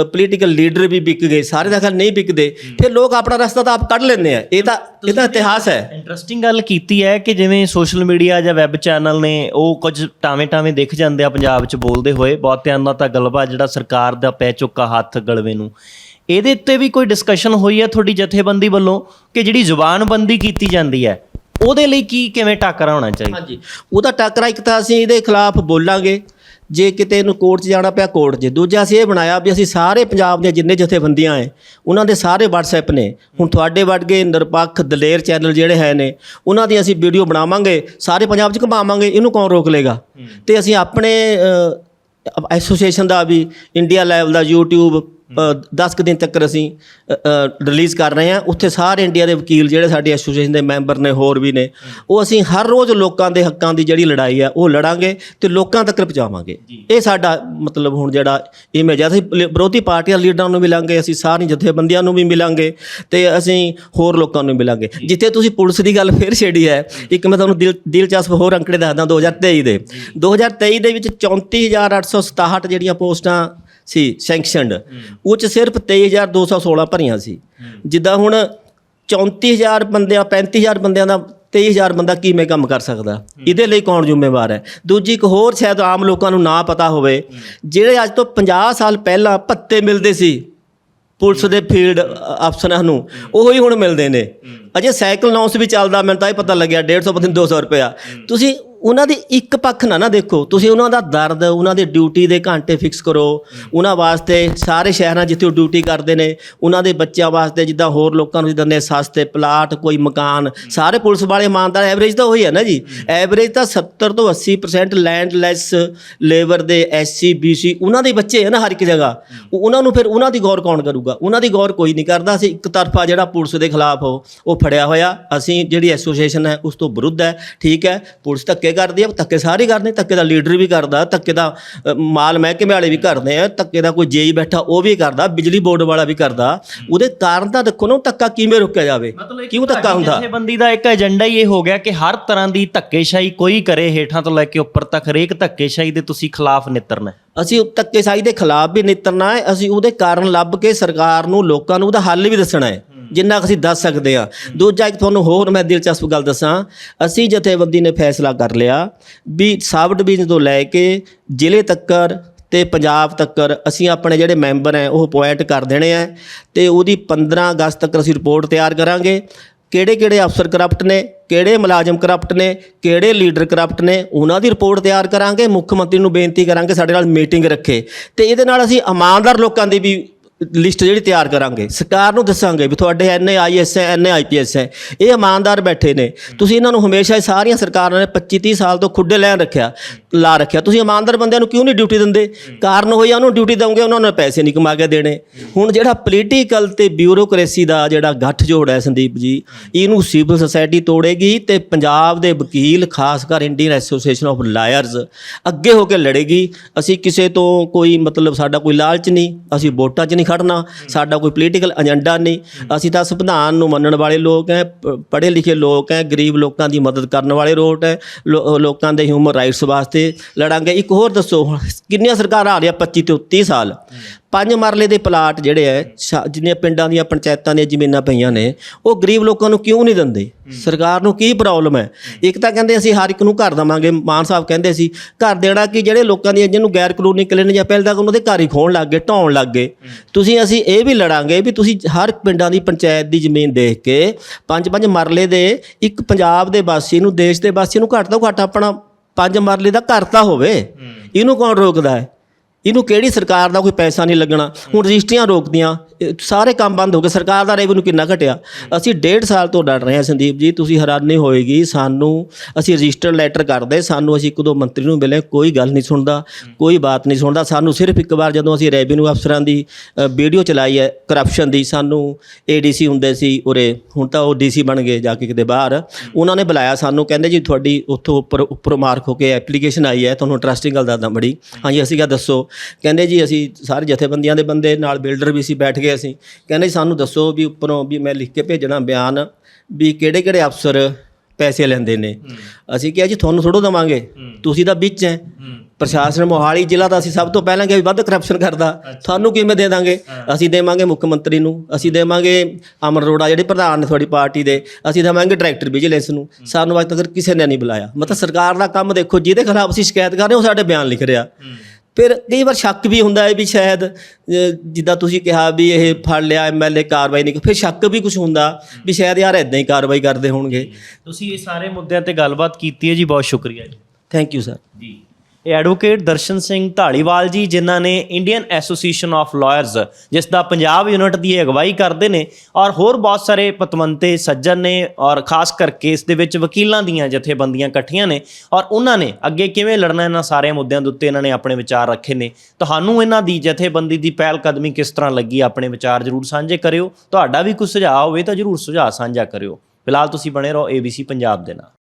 ਪੋਲੀਟੀਕਲ ਲੀਡਰ ਵੀ ਵਿਕ ਗਏ ਸਾਰੇ ਦਾ ਖਿਆਲ ਨਹੀਂ ਵਿਕਦੇ। ਫਿਰ ਲੋਕ ਆਪਣਾ ਰਸਤਾ ਤਾਂ ਆਪ ਕੱਢ ਲੈਂਦੇ ਆ। ਇਹ ਤਾਂ ਇਹ ਤਾਂ ਇਤਿਹਾਸ ਹੈ। ਇੰਟਰਸਟਿੰਗ ਗੱਲ ਕੀਤੀ ਹੈ ਕਿ ਜਿਵੇਂ ਸੋਸ਼ਲ ਮੀਡੀਆ ਜਾਂ ਵੈਬ ਚੈਨਲ ਨੇ ਉਹ ਕੁਝ ਟਾਵੇਂ ਟਾਵੇਂ ਦਿਖ ਜਾਂਦੇ ਆ ਪੰਜਾਬ 'ਚ ਬੋਲਦੇ ਹੋਏ। ਬਹੁਤਿਆਂ ਦਾ ਤਾਂ ਗਲਬਾ ਜਿਹੜਾ ਸਰਕਾਰ ਦਾ ਪੈ ਚੁੱਕਾ ਹੱਥ ਗਲਵੇ ਨੂੰ। ਇਹਦੇ ਉੱਤੇ ਵੀ ਕੋਈ ਡਿਸਕਸ਼ਨ ਹੋਈ ਹੈ ਤੁਹਾਡੀ ਜਥੇਬੰਦੀ ਵੱਲੋਂ ਕਿ ਜਿਹੜੀ ਜ਼ੁਬਾਨਬੰਦੀ ਕੀਤੀ ਜਾਂਦੀ ਹੈ? ਉਹਦੇ ਲਈ ਕੀ ਕਿਵੇਂ ਟਾਕਰਾ ਹੋਣਾ ਚਾਹੀਦਾ? ਹਾਂਜੀ। ਉਹਦਾ ਟੱਕਰਾ ਇੱਕ ਤਾਂ ਅਸੀਂ ਇਹਦੇ ਖਿਲਾਫ ਬੋਲਾਂਗੇ। ਜੇ ਕਿਤੇ ਇਹਨੂੰ ਕੋਰਟ 'ਚ ਜਾਣਾ ਪਿਆ ਕੋਰਟ 'ਚ। ਦੂਜਾ ਅਸੀਂ ਇਹ ਬਣਾਇਆ ਵੀ ਅਸੀਂ ਸਾਰੇ ਪੰਜਾਬ ਦੇ ਜਿੰਨੇ ਜਥੇਬੰਦੀਆਂ ਹੈ ਉਹਨਾਂ ਦੇ ਸਾਰੇ WhatsApp ਨੇ। ਹੁਣ ਤੁਹਾਡੇ ਵਰਗੇ ਨਿਰਪੱਖ ਦਲੇਰ ਚੈਨਲ ਜਿਹੜੇ ਹੈ ਨੇ ਉਹਨਾਂ ਦੀ ਅਸੀਂ ਵੀਡੀਓ ਬਣਾਵਾਂਗੇ ਸਾਰੇ ਪੰਜਾਬ 'ਚ ਘੁਮਾਵਾਂਗੇ ਇਹਨੂੰ ਕੌਣ ਰੋਕ ਲੇਗਾ ਤੇ ਅਸੀਂ ਆਪਣੇ ਐਸੋਸੀਏਸ਼ਨ ਦਾ ਵੀ ਇੰਡੀਆ ਲੈਵਲ ਦਾ YouTube 10 ਕੁ ਦਿਨ ਤੱਕ ਅਸੀਂ ਰਿਲੀਜ਼ ਕਰ ਰਹੇ ਹਾਂ। ਉੱਥੇ ਸਾਰੇ ਇੰਡੀਆ ਦੇ ਵਕੀਲ ਜਿਹੜੇ ਸਾਡੇ ਐਸੋਸੀਏਸ਼ਨ ਦੇ ਮੈਂਬਰ ਨੇ ਹੋਰ ਵੀ ਨੇ ਉਹ ਅਸੀਂ ਹਰ ਰੋਜ਼ ਲੋਕਾਂ ਦੇ ਹੱਕਾਂ ਦੀ ਜਿਹੜੀ ਲੜਾਈ ਹੈ ਉਹ ਲੜਾਂਗੇ ਤੇ ਲੋਕਾਂ ਤੱਕ ਪਹੁੰਚਾਵਾਂਗੇ। ਇਹ ਸਾਡਾ ਮਤਲਬ ਹੁਣ ਜਿਹੜਾ ਇਮੇਜ ਹੈ ਅਸੀਂ ਵਿਰੋਧੀ ਪਾਰਟੀਆਂ ਲੀਡਰਾਂ ਨੂੰ ਮਿਲਾਂਗੇ ਅਸੀਂ ਸਾਰੀ ਜਥੇਬੰਦੀਆਂ ਨੂੰ ਵੀ ਮਿਲਾਂਗੇ ਤੇ ਅਸੀਂ ਹੋਰ ਲੋਕਾਂ ਨੂੰ ਮਿਲਾਂਗੇ। ਜਿੱਥੇ ਤੁਸੀਂ ਪੁਲਿਸ ਦੀ ਗੱਲ ਫੇਰ ਛੇੜੀ ਹੈ ਇੱਕ ਮੈਂ ਤੁਹਾਨੂੰ ਦਿਲ ਦਿਲਚਸਪ ਹੋਰ ਅੰਕੜੇ ਦੱਸਦਾ 2023 ਦੇ। 2023 ਦੇ ਵਿੱਚ 34867 ਜਿਹੜੀਆਂ ਪੋਸਟਾਂ ਸੀ ਸੈਂਕਸ਼ਨਡ ਉਹ ਚ ਸਿਰਫ 23216 ਭਰੀਆਂ ਸੀ। ਜਿੱਦਾਂ ਹੁਣ 34000 ਬੰਦਿਆਂ 35000 ਬੰਦਿਆਂ ਦਾ 23000 ਬੰਦਾ ਕਿਵੇਂ ਕੰਮ ਕਰ ਸਕਦਾ? ਇਹਦੇ ਲਈ ਕੌਣ ਜ਼ਿੰਮੇਵਾਰ ਹੈ? ਦੂਜੀ ਇੱਕ ਹੋਰ ਸ਼ਾਇਦ ਆਮ ਲੋਕਾਂ ਨੂੰ ਨਾ ਪਤਾ ਹੋਵੇ ਜਿਹੜੇ ਅੱਜ ਤੋਂ 50 ਸਾਲ ਪਹਿਲਾਂ ਭੱਤੇ ਮਿਲਦੇ ਸੀ ਪੁਲਿਸ ਦੇ ਫੀਲਡ ਅਫਸਰਾਂ ਨੂੰ ਉਹੀ ਹੁਣ ਮਿਲਦੇ ਨੇ। ਅਜੇ ਸਾਈਕਲ ਨੌਸ ਵੀ ਚੱਲਦਾ ਮੈਨੂੰ ਤਾਂ ਇਹ ਪਤਾ ਲੱਗਿਆ 150 ਪਤਾ 200 ਰੁਪਇਆ। ਤੁਸੀਂ ਉਹਨਾਂ ਦੀ ਇੱਕ ਪੱਖ ਨਾ ਨਾ ਦੇਖੋ। ਤੁਸੀਂ ਉਹਨਾਂ ਦਾ ਦਰਦ, ਉਹਨਾਂ ਦੀ ਡਿਊਟੀ ਦੇ ਘੰਟੇ ਫਿਕਸ ਕਰੋ। ਉਹਨਾਂ ਵਾਸਤੇ ਸਾਰੇ ਸ਼ਹਿਰਾਂ ਜਿੱਥੇ ਉਹ ਡਿਊਟੀ ਕਰਦੇ ਨੇ, ਉਹਨਾਂ ਦੇ ਬੱਚਿਆਂ ਵਾਸਤੇ ਜਿੱਦਾਂ ਹੋਰ ਲੋਕਾਂ ਨੂੰ ਜਿੱਦਾਂ ਨੇ ਸਸਤੇ ਪਲਾਟ, ਕੋਈ ਮਕਾਨ। ਸਾਰੇ ਪੁਲਿਸ ਵਾਲੇ ਇਮਾਨਦਾਰ ਐਵਰੇਜ ਤਾਂ ਉਹੀ ਹੈ ਨਾ ਜੀ। ਐਵਰੇਜ ਤਾਂ 70 ਤੋਂ 80% ਲੈਂਡਲੈਸ ਲੇਬਰ ਦੇ ਐਸਸੀ ਬੀਸੀ ਉਹਨਾਂ ਦੇ ਬੱਚੇ ਹੈ ਨਾ ਹਰ ਇੱਕ ਜਗ੍ਹਾ। ਉਹਨਾਂ ਨੂੰ ਫਿਰ ਉਹਨਾਂ ਦੀ ਗੌਰ ਕੌਣ ਕਰੂਗਾ? ਉਹਨਾਂ ਦੀ ਗੌਰ ਕੋਈ ਨਹੀਂ ਕਰਦਾ। ਅਸੀਂ ਇੱਕ ਤਰਫਾ ਜਿਹੜਾ ਪੁਲਿਸ ਦੇ ਖਿਲਾਫ ਉਹ ਉਹ ਫੜਿਆ ਹੋਇਆ। ਅਸੀਂ ਜਿਹੜੀ ਐਸੋਸੀਏਸ਼ਨ ਹੈ, ਉਸ ਤੋਂ ਵਿਰੁੱਧ ਹੈ। ਠੀਕ ਹੈ। ਪੁਲਿਸ ਧੱਕੇ ਕਰਦੀ ਹੈ ਧੱਕੇ ਸਾਰੇ ਕਰਦੇ ਧੱਕੇ ਦਾ ਲੀਡਰ ਵੀ ਕਰਦਾ ਧੱਕੇ ਦਾ ਮਾਲ ਮਹਿਕਮੇ ਵਾਲੇ ਵੀ ਕਰਦੇ ਆ ਧੱਕੇ ਦਾ ਕੋਈ ਜੇਈ ਬੈਠਾ ਉਹ ਵੀ ਕਰਦਾ ਬਿਜਲੀ ਬੋਰਡ ਵਾਲਾ ਵੀ ਕਰਦਾ। ਉਹਦੇ ਕਾਰਨ ਤਾਂ ਦੇਖੋ ਨਾ ਧੱਕਾ ਕਿਵੇਂ ਰੋਕਿਆ ਜਾਵੇ? ਕਿਉਂ ਧੱਕਾ ਹੁੰਦਾ? ਜਥੇਬੰਦੀ ਦਾ ਇੱਕ ਏਜੰਡਾ ਹੀ ਇਹ ਹੋ ਗਿਆ ਕਿ ਹਰ ਤਰ੍ਹਾਂ ਦੀ ਧੱਕੇਸ਼ਾਹੀ ਕੋਈ ਕਰੇ ਹੇਠਾਂ ਤੋਂ ਲੈ ਕੇ ਉੱਪਰ ਤੱਕ ਹਰੇਕ ਧੱਕੇਸ਼ਾਹੀ ਦੇ ਤੁਸੀਂ ਖਿਲਾਫ ਨਿੱਤਰਨਾ। ਅਸੀਂ ਉਹ ਧੱਕੇਸ਼ਾਹੀ ਦੇ ਖਿਲਾਫ ਵੀ ਨਿੱਤਰਨਾ ਹੈ ਅਸੀਂ ਉਹਦੇ ਕਾਰਨ ਲੱਭ ਕੇ ਸਰਕਾਰ ਨੂੰ ਲੋਕਾਂ ਨੂੰ ਉਹਦਾ ਹੱਲ ਵੀ ਦੱਸਣਾ ਹੈ। ਜਿੰਨਾ ਕੁ ਅਸੀਂ ਦੱਸ ਸਕਦੇ ਹਾਂ। ਦੂਜਾ ਇੱਕ ਤੁਹਾਨੂੰ ਹੋਰ ਮੈਂ ਦਿਲਚਸਪ ਗੱਲ ਦੱਸਾਂ। ਅਸੀਂ ਜਥੇਬੰਦੀ ਨੇ ਫੈਸਲਾ ਕਰ ਲਿਆ ਵੀ ਸਬ ਡਿਵੀਜ਼ਨ ਤੋਂ ਲੈ ਕੇ ਜ਼ਿਲ੍ਹੇ ਤੱਕਰ ਤੇ ਪੰਜਾਬ ਤੱਕਰ ਅਸੀਂ ਆਪਣੇ ਜਿਹੜੇ ਮੈਂਬਰ ਹੈ, ਉਹ ਅਪੁਆਇੰਟ ਕਰ ਦੇਣੇ ਆ ਤੇ ਉਹਦੀ 15 ਅਗਸਤ ਤੱਕ ਅਸੀਂ ਰਿਪੋਰਟ ਤਿਆਰ ਕਰਾਂਗੇ। ਕਿਹੜੇ ਕਿਹੜੇ ਅਫਸਰ ਕਰਪਟ ਨੇ, ਕਿਹੜੇ ਮੁਲਾਜ਼ਮ ਕਰਪਟ ਨੇ, ਕਿਹੜੇ ਲੀਡਰ ਕਰਪਟ ਨੇ, ਉਹਨਾਂ ਦੀ ਰਿਪੋਰਟ ਤਿਆਰ ਕਰਾਂਗੇ। ਮੁੱਖ ਮੰਤਰੀ ਨੂੰ ਬੇਨਤੀ ਕਰਾਂਗੇ ਸਾਡੇ ਨਾਲ ਮੀਟਿੰਗ ਰੱਖੇ। ਤੇ ਇਹਦੇ ਨਾਲ ਅਸੀਂ ਇਮਾਨਦਾਰ ਲੋਕਾਂ ਦੀ ਵੀ ਲਿਸਟ ਜਿਹੜੀ ਤਿਆਰ ਕਰਾਂਗੇ, ਸਰਕਾਰ ਨੂੰ ਦੱਸਾਂਗੇ ਵੀ ਤੁਹਾਡੇ ਐਨਏ ਆਈਐਸ ਹੈ ਐਨਏ ਆਈਪੀਐਸ ਹੈ, ਇਹ ਇਮਾਨਦਾਰ ਬੈਠੇ ਨੇ। ਤੁਸੀਂ ਇਹਨਾਂ ਨੂੰ ਹਮੇਸ਼ਾ ਹੀ ਸਾਰੀਆਂ ਸਰਕਾਰਾਂ ਨੇ 25 30 ਸਾਲ ਤੋਂ ਖੁੱਡੇ ਲੈਣ ਰੱਖਿਆ, ਲਾ ਰੱਖਿਆ। ਤੁਸੀਂ ਇਮਾਨਦਾਰ ਬੰਦਿਆਂ ਨੂੰ ਕਿਉਂ ਨਹੀਂ ਡਿਊਟੀ ਦਿੰਦੇ? ਕਾਰਨ ਹੋਇਆ ਉਹਨੂੰ ਡਿਊਟੀ ਦਵੋਗੇ, ਉਹਨਾਂ ਨੂੰ ਪੈਸੇ ਨਹੀਂ ਕਮਾ ਕੇ ਦੇਣੇ। ਹੁਣ ਜਿਹੜਾ ਪੋਲੀਟੀਕਲ ਤੇ ਬਿਊਰੋਕ੍ਰੇਸੀ ਦਾ ਜਿਹੜਾ ਗੱਠਜੋੜ ਹੈ ਸੰਦੀਪ ਜੀ, ਇਹਨੂੰ ਸਿਵਲ ਸੁਸਾਇਟੀ ਤੋੜੇਗੀ ਤੇ ਪੰਜਾਬ ਦੇ ਵਕੀਲ, ਖਾਸ ਕਰ ਇੰਡੀਅਨ ਐਸੋਸੀਏਸ਼ਨ ਆਫ ਲਾਇਰਸ ਅੱਗੇ ਹੋ ਕੇ ਲੜੇਗੀ। ਅਸੀਂ ਕਿਸੇ ਤੋਂ ਕੋਈ ਮਤਲਬ ਸਾਡਾ ਕੋਈ ਲਾਲਚ ਨਹੀਂ, ਅਸੀਂ ਵੋਟਾਂ 'ਚ ਨਹੀਂ ਖੜਨਾ, ਸਾਡਾ ਕੋਈ ਪੋਲੀਟੀਕਲ ਏਜੰਡਾ ਨਹੀਂ। ਅਸੀਂ ਤਾਂ ਸੰਵਿਧਾਨ ਨੂੰ ਮੰਨਣ ਵਾਲੇ ਲੋਕ ਹੈ ਪੜ੍ਹੇ ਲਿਖੇ ਲੋਕ ਹੈ ਗਰੀਬ ਲੋਕਾਂ ਦੀ ਮਦਦ ਕਰਨ ਵਾਲੇ ਲੋਕ ਹੈ ਲੋ- ਲੋਕਾਂ ਦੇ ਹਿਊਮਨ ਰਾਈਟਸ ਵਾਸਤੇ ਲੜਾਂਗੇ। ਇੱਕ ਹੋਰ ਦੱਸੋ ਕਿੰਨੀਆਂ ਸਰਕਾਰਾਂ ਆ ਰਹੀਆਂ 25 ਤੋਂ 30 ਸਾਲ? ਪੰਜ ਮਰਲੇ ਦੇ ਪਲਾਟ ਜਿਹੜੇ ਐ ਜਿੰਨੀਆਂ ਪਿੰਡਾਂ ਦੀਆਂ ਪੰਚਾਇਤਾਂ ਦੀਆਂ ਜ਼ਮੀਨਾਂ ਪਈਆਂ ਨੇ ਉਹ ਗਰੀਬ ਲੋਕਾਂ ਨੂੰ ਕਿਉਂ ਨਹੀਂ ਦਿੰਦੇ? ਸਰਕਾਰ ਨੂੰ ਕੀ ਪ੍ਰੋਬਲਮ ਹੈ। ਇੱਕ ਤਾਂ ਕਹਿੰਦੇ ਅਸੀਂ ਹਰ ਇੱਕ ਨੂੰ ਘਰ ਦਵਾਂਗੇ ਮਾਨ ਸਾਹਿਬ ਕਹਿੰਦੇ ਸੀ ਘਰ ਦੇਣਾ ਕਿ ਜਿਹੜੇ ਲੋਕਾਂ ਦੀਆਂ ਜਿਹਨੂੰ ਗੈਰ ਕਾਨੂੰਨੀ ਕਲਿੰਗ ਜਾਂ ਪਹਿਲ ਤੱਕ ਉਹਨਾਂ ਦੇ ਘਰ ਹੀ ਖੋਣ ਲੱਗ ਗਏ ਢਾਉਣ ਲੱਗ ਗਏ। ਤੁਸੀਂ ਅਸੀਂ ਇਹ ਵੀ ਲੜਾਂਗੇ ਵੀ ਤੁਸੀਂ ਹਰ ਪਿੰਡਾਂ ਦੀ ਪੰਚਾਇਤ ਦੀ ਜ਼ਮੀਨ ਦੇਖ ਕੇ ਪੰਜ ਪੰਜ ਮਰਲੇ ਦੇ ਇੱਕ ਪੰਜਾਬ ਦੇ ਵਾਸੀ ਨੂੰ ਦੇਸ਼ ਦੇ ਵਾਸੀ ਨੂੰ ਘੱਟ ਤੋਂ ਘੱਟ ਆਪਣਾ ਪੰਜ ਮਰਲੇ ਦਾ ਘਰ ਤਾਂ ਹੋਵੇ। ਇਹਨੂੰ ਕੌਣ ਰੋਕਦਾ ਹੈ ਇਹਨੂੰ ਕਿਹੜੀ ਸਰਕਾਰ ਦਾ ਕੋਈ ਪੈਸਾ ਨਹੀਂ ਲੱਗਣਾ? ਹੁਣ ਰਜਿਸਟਰੀਆਂ ਰੋਕਦੀਆਂ, ਇਹ ਸਾਰੇ ਕੰਮ ਬੰਦ ਹੋ ਗਏ, ਸਰਕਾਰ ਦਾ ਰੈਵਨਿਊ ਕਿੰਨਾ ਘਟਿਆ? ਅਸੀਂ ਡੇਢ ਸਾਲ ਤੋਂ ਡਰ ਰਹੇ ਹਾਂ ਸੰਦੀਪ ਜੀ, ਤੁਸੀਂ ਹੈਰਾਨੀ ਹੋਏਗੀ, ਸਾਨੂੰ ਅਸੀਂ ਰਜਿਸਟਰ ਲੈਟਰ ਕਰਦੇ, ਸਾਨੂੰ ਅਸੀਂ ਇੱਕ ਦੋ ਮੰਤਰੀ ਨੂੰ ਮਿਲੇ, ਕੋਈ ਗੱਲ ਨਹੀਂ ਸੁਣਦਾ, ਕੋਈ ਬਾਤ ਨਹੀਂ ਸੁਣਦਾ, ਸਾਨੂੰ ਸਿਰਫ ਇੱਕ ਵਾਰ ਜਦੋਂ ਅਸੀਂ ਰੈਵਨਿਊ ਅਫਸਰਾਂ ਦੀ ਵੀਡੀਓ ਚਲਾਈ ਹੈ ਕਰਪਸ਼ਨ ਦੀ, ਸਾਨੂੰ ਏਡੀਸੀ ਹੁੰਦੇ ਸੀ ਉਰੇ, ਹੁਣ ਤਾਂ ਉਹ ਡੀਸੀ ਬਣ ਗਏ, ਜਾ ਕੇ ਕਿਤੇ ਬਾਹਰ। ਉਹਨਾਂ ਨੇ ਬੁਲਾਇਆ ਸਾਨੂੰ, ਕਹਿੰਦੇ ਜੀ ਤੁਹਾਡੀ ਉੱਥੋਂ ਉੱਪਰ ਉੱਪਰ ਮਾਰਕ ਹੋ ਕੇ ਐਪਲੀਕੇਸ਼ਨ ਆਈ ਹੈ, ਤੁਹਾਨੂੰ ਇੰਟਰਸਟਿੰਗ ਗੱਲ ਦੱਸਦਾ ਬੜੀ ਹਾਂਜੀ, ਅਸੀਂ ਕਿਹਾ ਦੱਸੋ। ਕਹਿੰਦੇ ਜੀ ਅਸੀਂ ਸਾਰੇ ਜਥੇਬੰਦੀਆਂ ਦੇ ਬੰਦੇ ਨਾਲ ਬਿਲਡਰ ਵੀ ਸੀ ਬੈਠ ਗਏ ਅਸੀਂ। ਕਹਿੰਦੇ ਸਾਨੂੰ ਦੱਸੋ ਵੀ ਉੱਪਰੋਂ ਵੀ ਮੈਂ ਲਿਖ ਕੇ ਭੇਜਣਾ ਬਿਆਨ ਵੀ ਕਿਹੜੇ ਕਿਹੜੇ ਅਫਸਰ ਪੈਸੇ ਲੈਂਦੇ ਨੇ। ਅਸੀਂ ਕਿਹਾ ਜੀ ਤੁਹਾਨੂੰ ਥੋੜੋ ਦਵਾਂਗੇ। ਤੁਸੀਂ ਤਾਂ ਵਿੱਚ ਹੈ। ਪ੍ਰਸ਼ਾਸਨ ਮੋਹਾਲੀ ਜ਼ਿਲ੍ਹਾ ਦਾ ਅਸੀਂ ਸਭ ਤੋਂ ਪਹਿਲਾਂ ਕਿਹਾ ਵੀ ਵੱਧ ਕਰਪਸ਼ਨ ਕਰਦਾ। ਤੁਹਾਨੂੰ ਕਿਵੇਂ ਦੇ ਦਾਂਗੇ? ਅਸੀਂ ਦੇਵਾਂਗੇ ਮੁੱਖ ਮੰਤਰੀ ਨੂੰ। ਅਸੀਂ ਦੇਵਾਂਗੇ ਅਮਰ ਅਰੋੜਾ ਜਿਹੜੇ ਪ੍ਰਧਾਨ ਨੇ ਤੁਹਾਡੀ ਪਾਰਟੀ ਦੇ। ਅਸੀਂ ਦੇਵਾਂਗੇ ਡਾਇਰੈਕਟਰ ਵਿਜੀਲੈਂਸ ਨੂੰ। ਸਾਨੂੰ ਅੱਜ ਤੱਕ ਕਿਸੇ ਨੇ ਨਹੀਂ ਬੁਲਾਇਆ। ਮਤਲਬ ਸਰਕਾਰ ਦਾ ਕੰਮ ਦੇਖੋ ਜਿਹਦੇ ਖਿਲਾਫ ਅਸੀਂ ਸ਼ਿਕਾਇਤ ਕਰ ਰਹੇ ਹਾਂ ਉਹ ਸਾਡੇ ਬਿਆਨ ਲਿਖ ਰਿਹਾ। ਫਿਰ ਕਈ ਵਾਰ ਸ਼ੱਕ ਵੀ ਹੁੰਦਾ ਹੈ ਵੀ ਸ਼ਾਇਦ ਜਿੱਦਾਂ ਤੁਸੀਂ ਕਿਹਾ ਵੀ ਇਹ ਫੜ ਲਿਆ ਐਮਐਲਏ ਕਾਰਵਾਈ ਨਹੀਂ ਫਿਰ ਸ਼ੱਕ ਵੀ ਕੁਝ ਹੁੰਦਾ ਵੀ ਸ਼ਾਇਦ ਯਾਰ ਇਦਾਂ ਹੀ ਕਾਰਵਾਈ ਕਰਦੇ ਹੋਣਗੇ। ਤੁਸੀਂ ਇਹ ਸਾਰੇ ਮੁੱਦਿਆਂ ਤੇ ਗੱਲਬਾਤ ਕੀਤੀ ਹੈ ਜੀ ਬਹੁਤ ਸ਼ੁਕਰੀਆ ਜੀ। ਥੈਂਕ ਯੂ ਸਰ ਜੀ। ਐਡਵੋਕੇਟ ਦਰਸ਼ਨ ਸਿੰਘ ਢਾਲੀਵਾਲ ਜੀ ਜਿਨ੍ਹਾਂ ਨੇ ਇੰਡੀਅਨ ਐਸੋਸੀਏਸ਼ਨ ਆਫ ਲਾਇਰਸ ਜਿਸ ਦਾ ਪੰਜਾਬ ਯੂਨਿਟ ਦੀ ਅਗਵਾਈ ਕਰਦੇ ਨੇ, ਔਰ ਹੋਰ ਬਹੁਤ ਸਾਰੇ ਪਤਵੰਤੇ, ਸੱਜਣ ਨੇ, ਔਰ ਖਾਸ ਕਰਕੇ ਇਸ ਦੇ ਵਿੱਚ ਵਕੀਲਾਂ ਦੀਆਂ ਜਥੇਬੰਦੀਆਂ ਇਕੱਠੀਆਂ ਨੇ, ਔਰ ਉਹਨਾਂ ਨੇ ਅੱਗੇ ਕਿਵੇਂ ਲੜਨਾ ਇਹਨਾਂ ਸਾਰੇ ਮੁੱਦਿਆਂ ਦੇ ਉੱਤੇ ਇਹਨਾਂ ਨੇ ਆਪਣੇ ਵਿਚਾਰ ਰੱਖੇ ਨੇ। ਤੁਹਾਨੂੰ ਇਹਨਾਂ ਦੀ ਜਥੇਬੰਦੀ ਦੀ ਪਹਿਲ ਕਦਮੀ ਕਿਸ ਤਰ੍ਹਾਂ ਲੱਗੀ, ਆਪਣੇ ਵਿਚਾਰ ਜਰੂਰ ਸਾਂਝੇ ਕਰਿਓ। ਤੁਹਾਡਾ ਵੀ ਕੋਈ ਸੁਝਾਅ ਹੋਵੇ ਤਾਂ ਜਰੂਰ ਸੁਝਾਅ ਸਾਂਝਾ ਕਰਿਓ। ਫਿਲਹਾਲ ਤੁਸੀਂ ਬਣੇ ਰਹੋ ABC ਪੰਜਾਬ ਦੇ ਨਾਲ।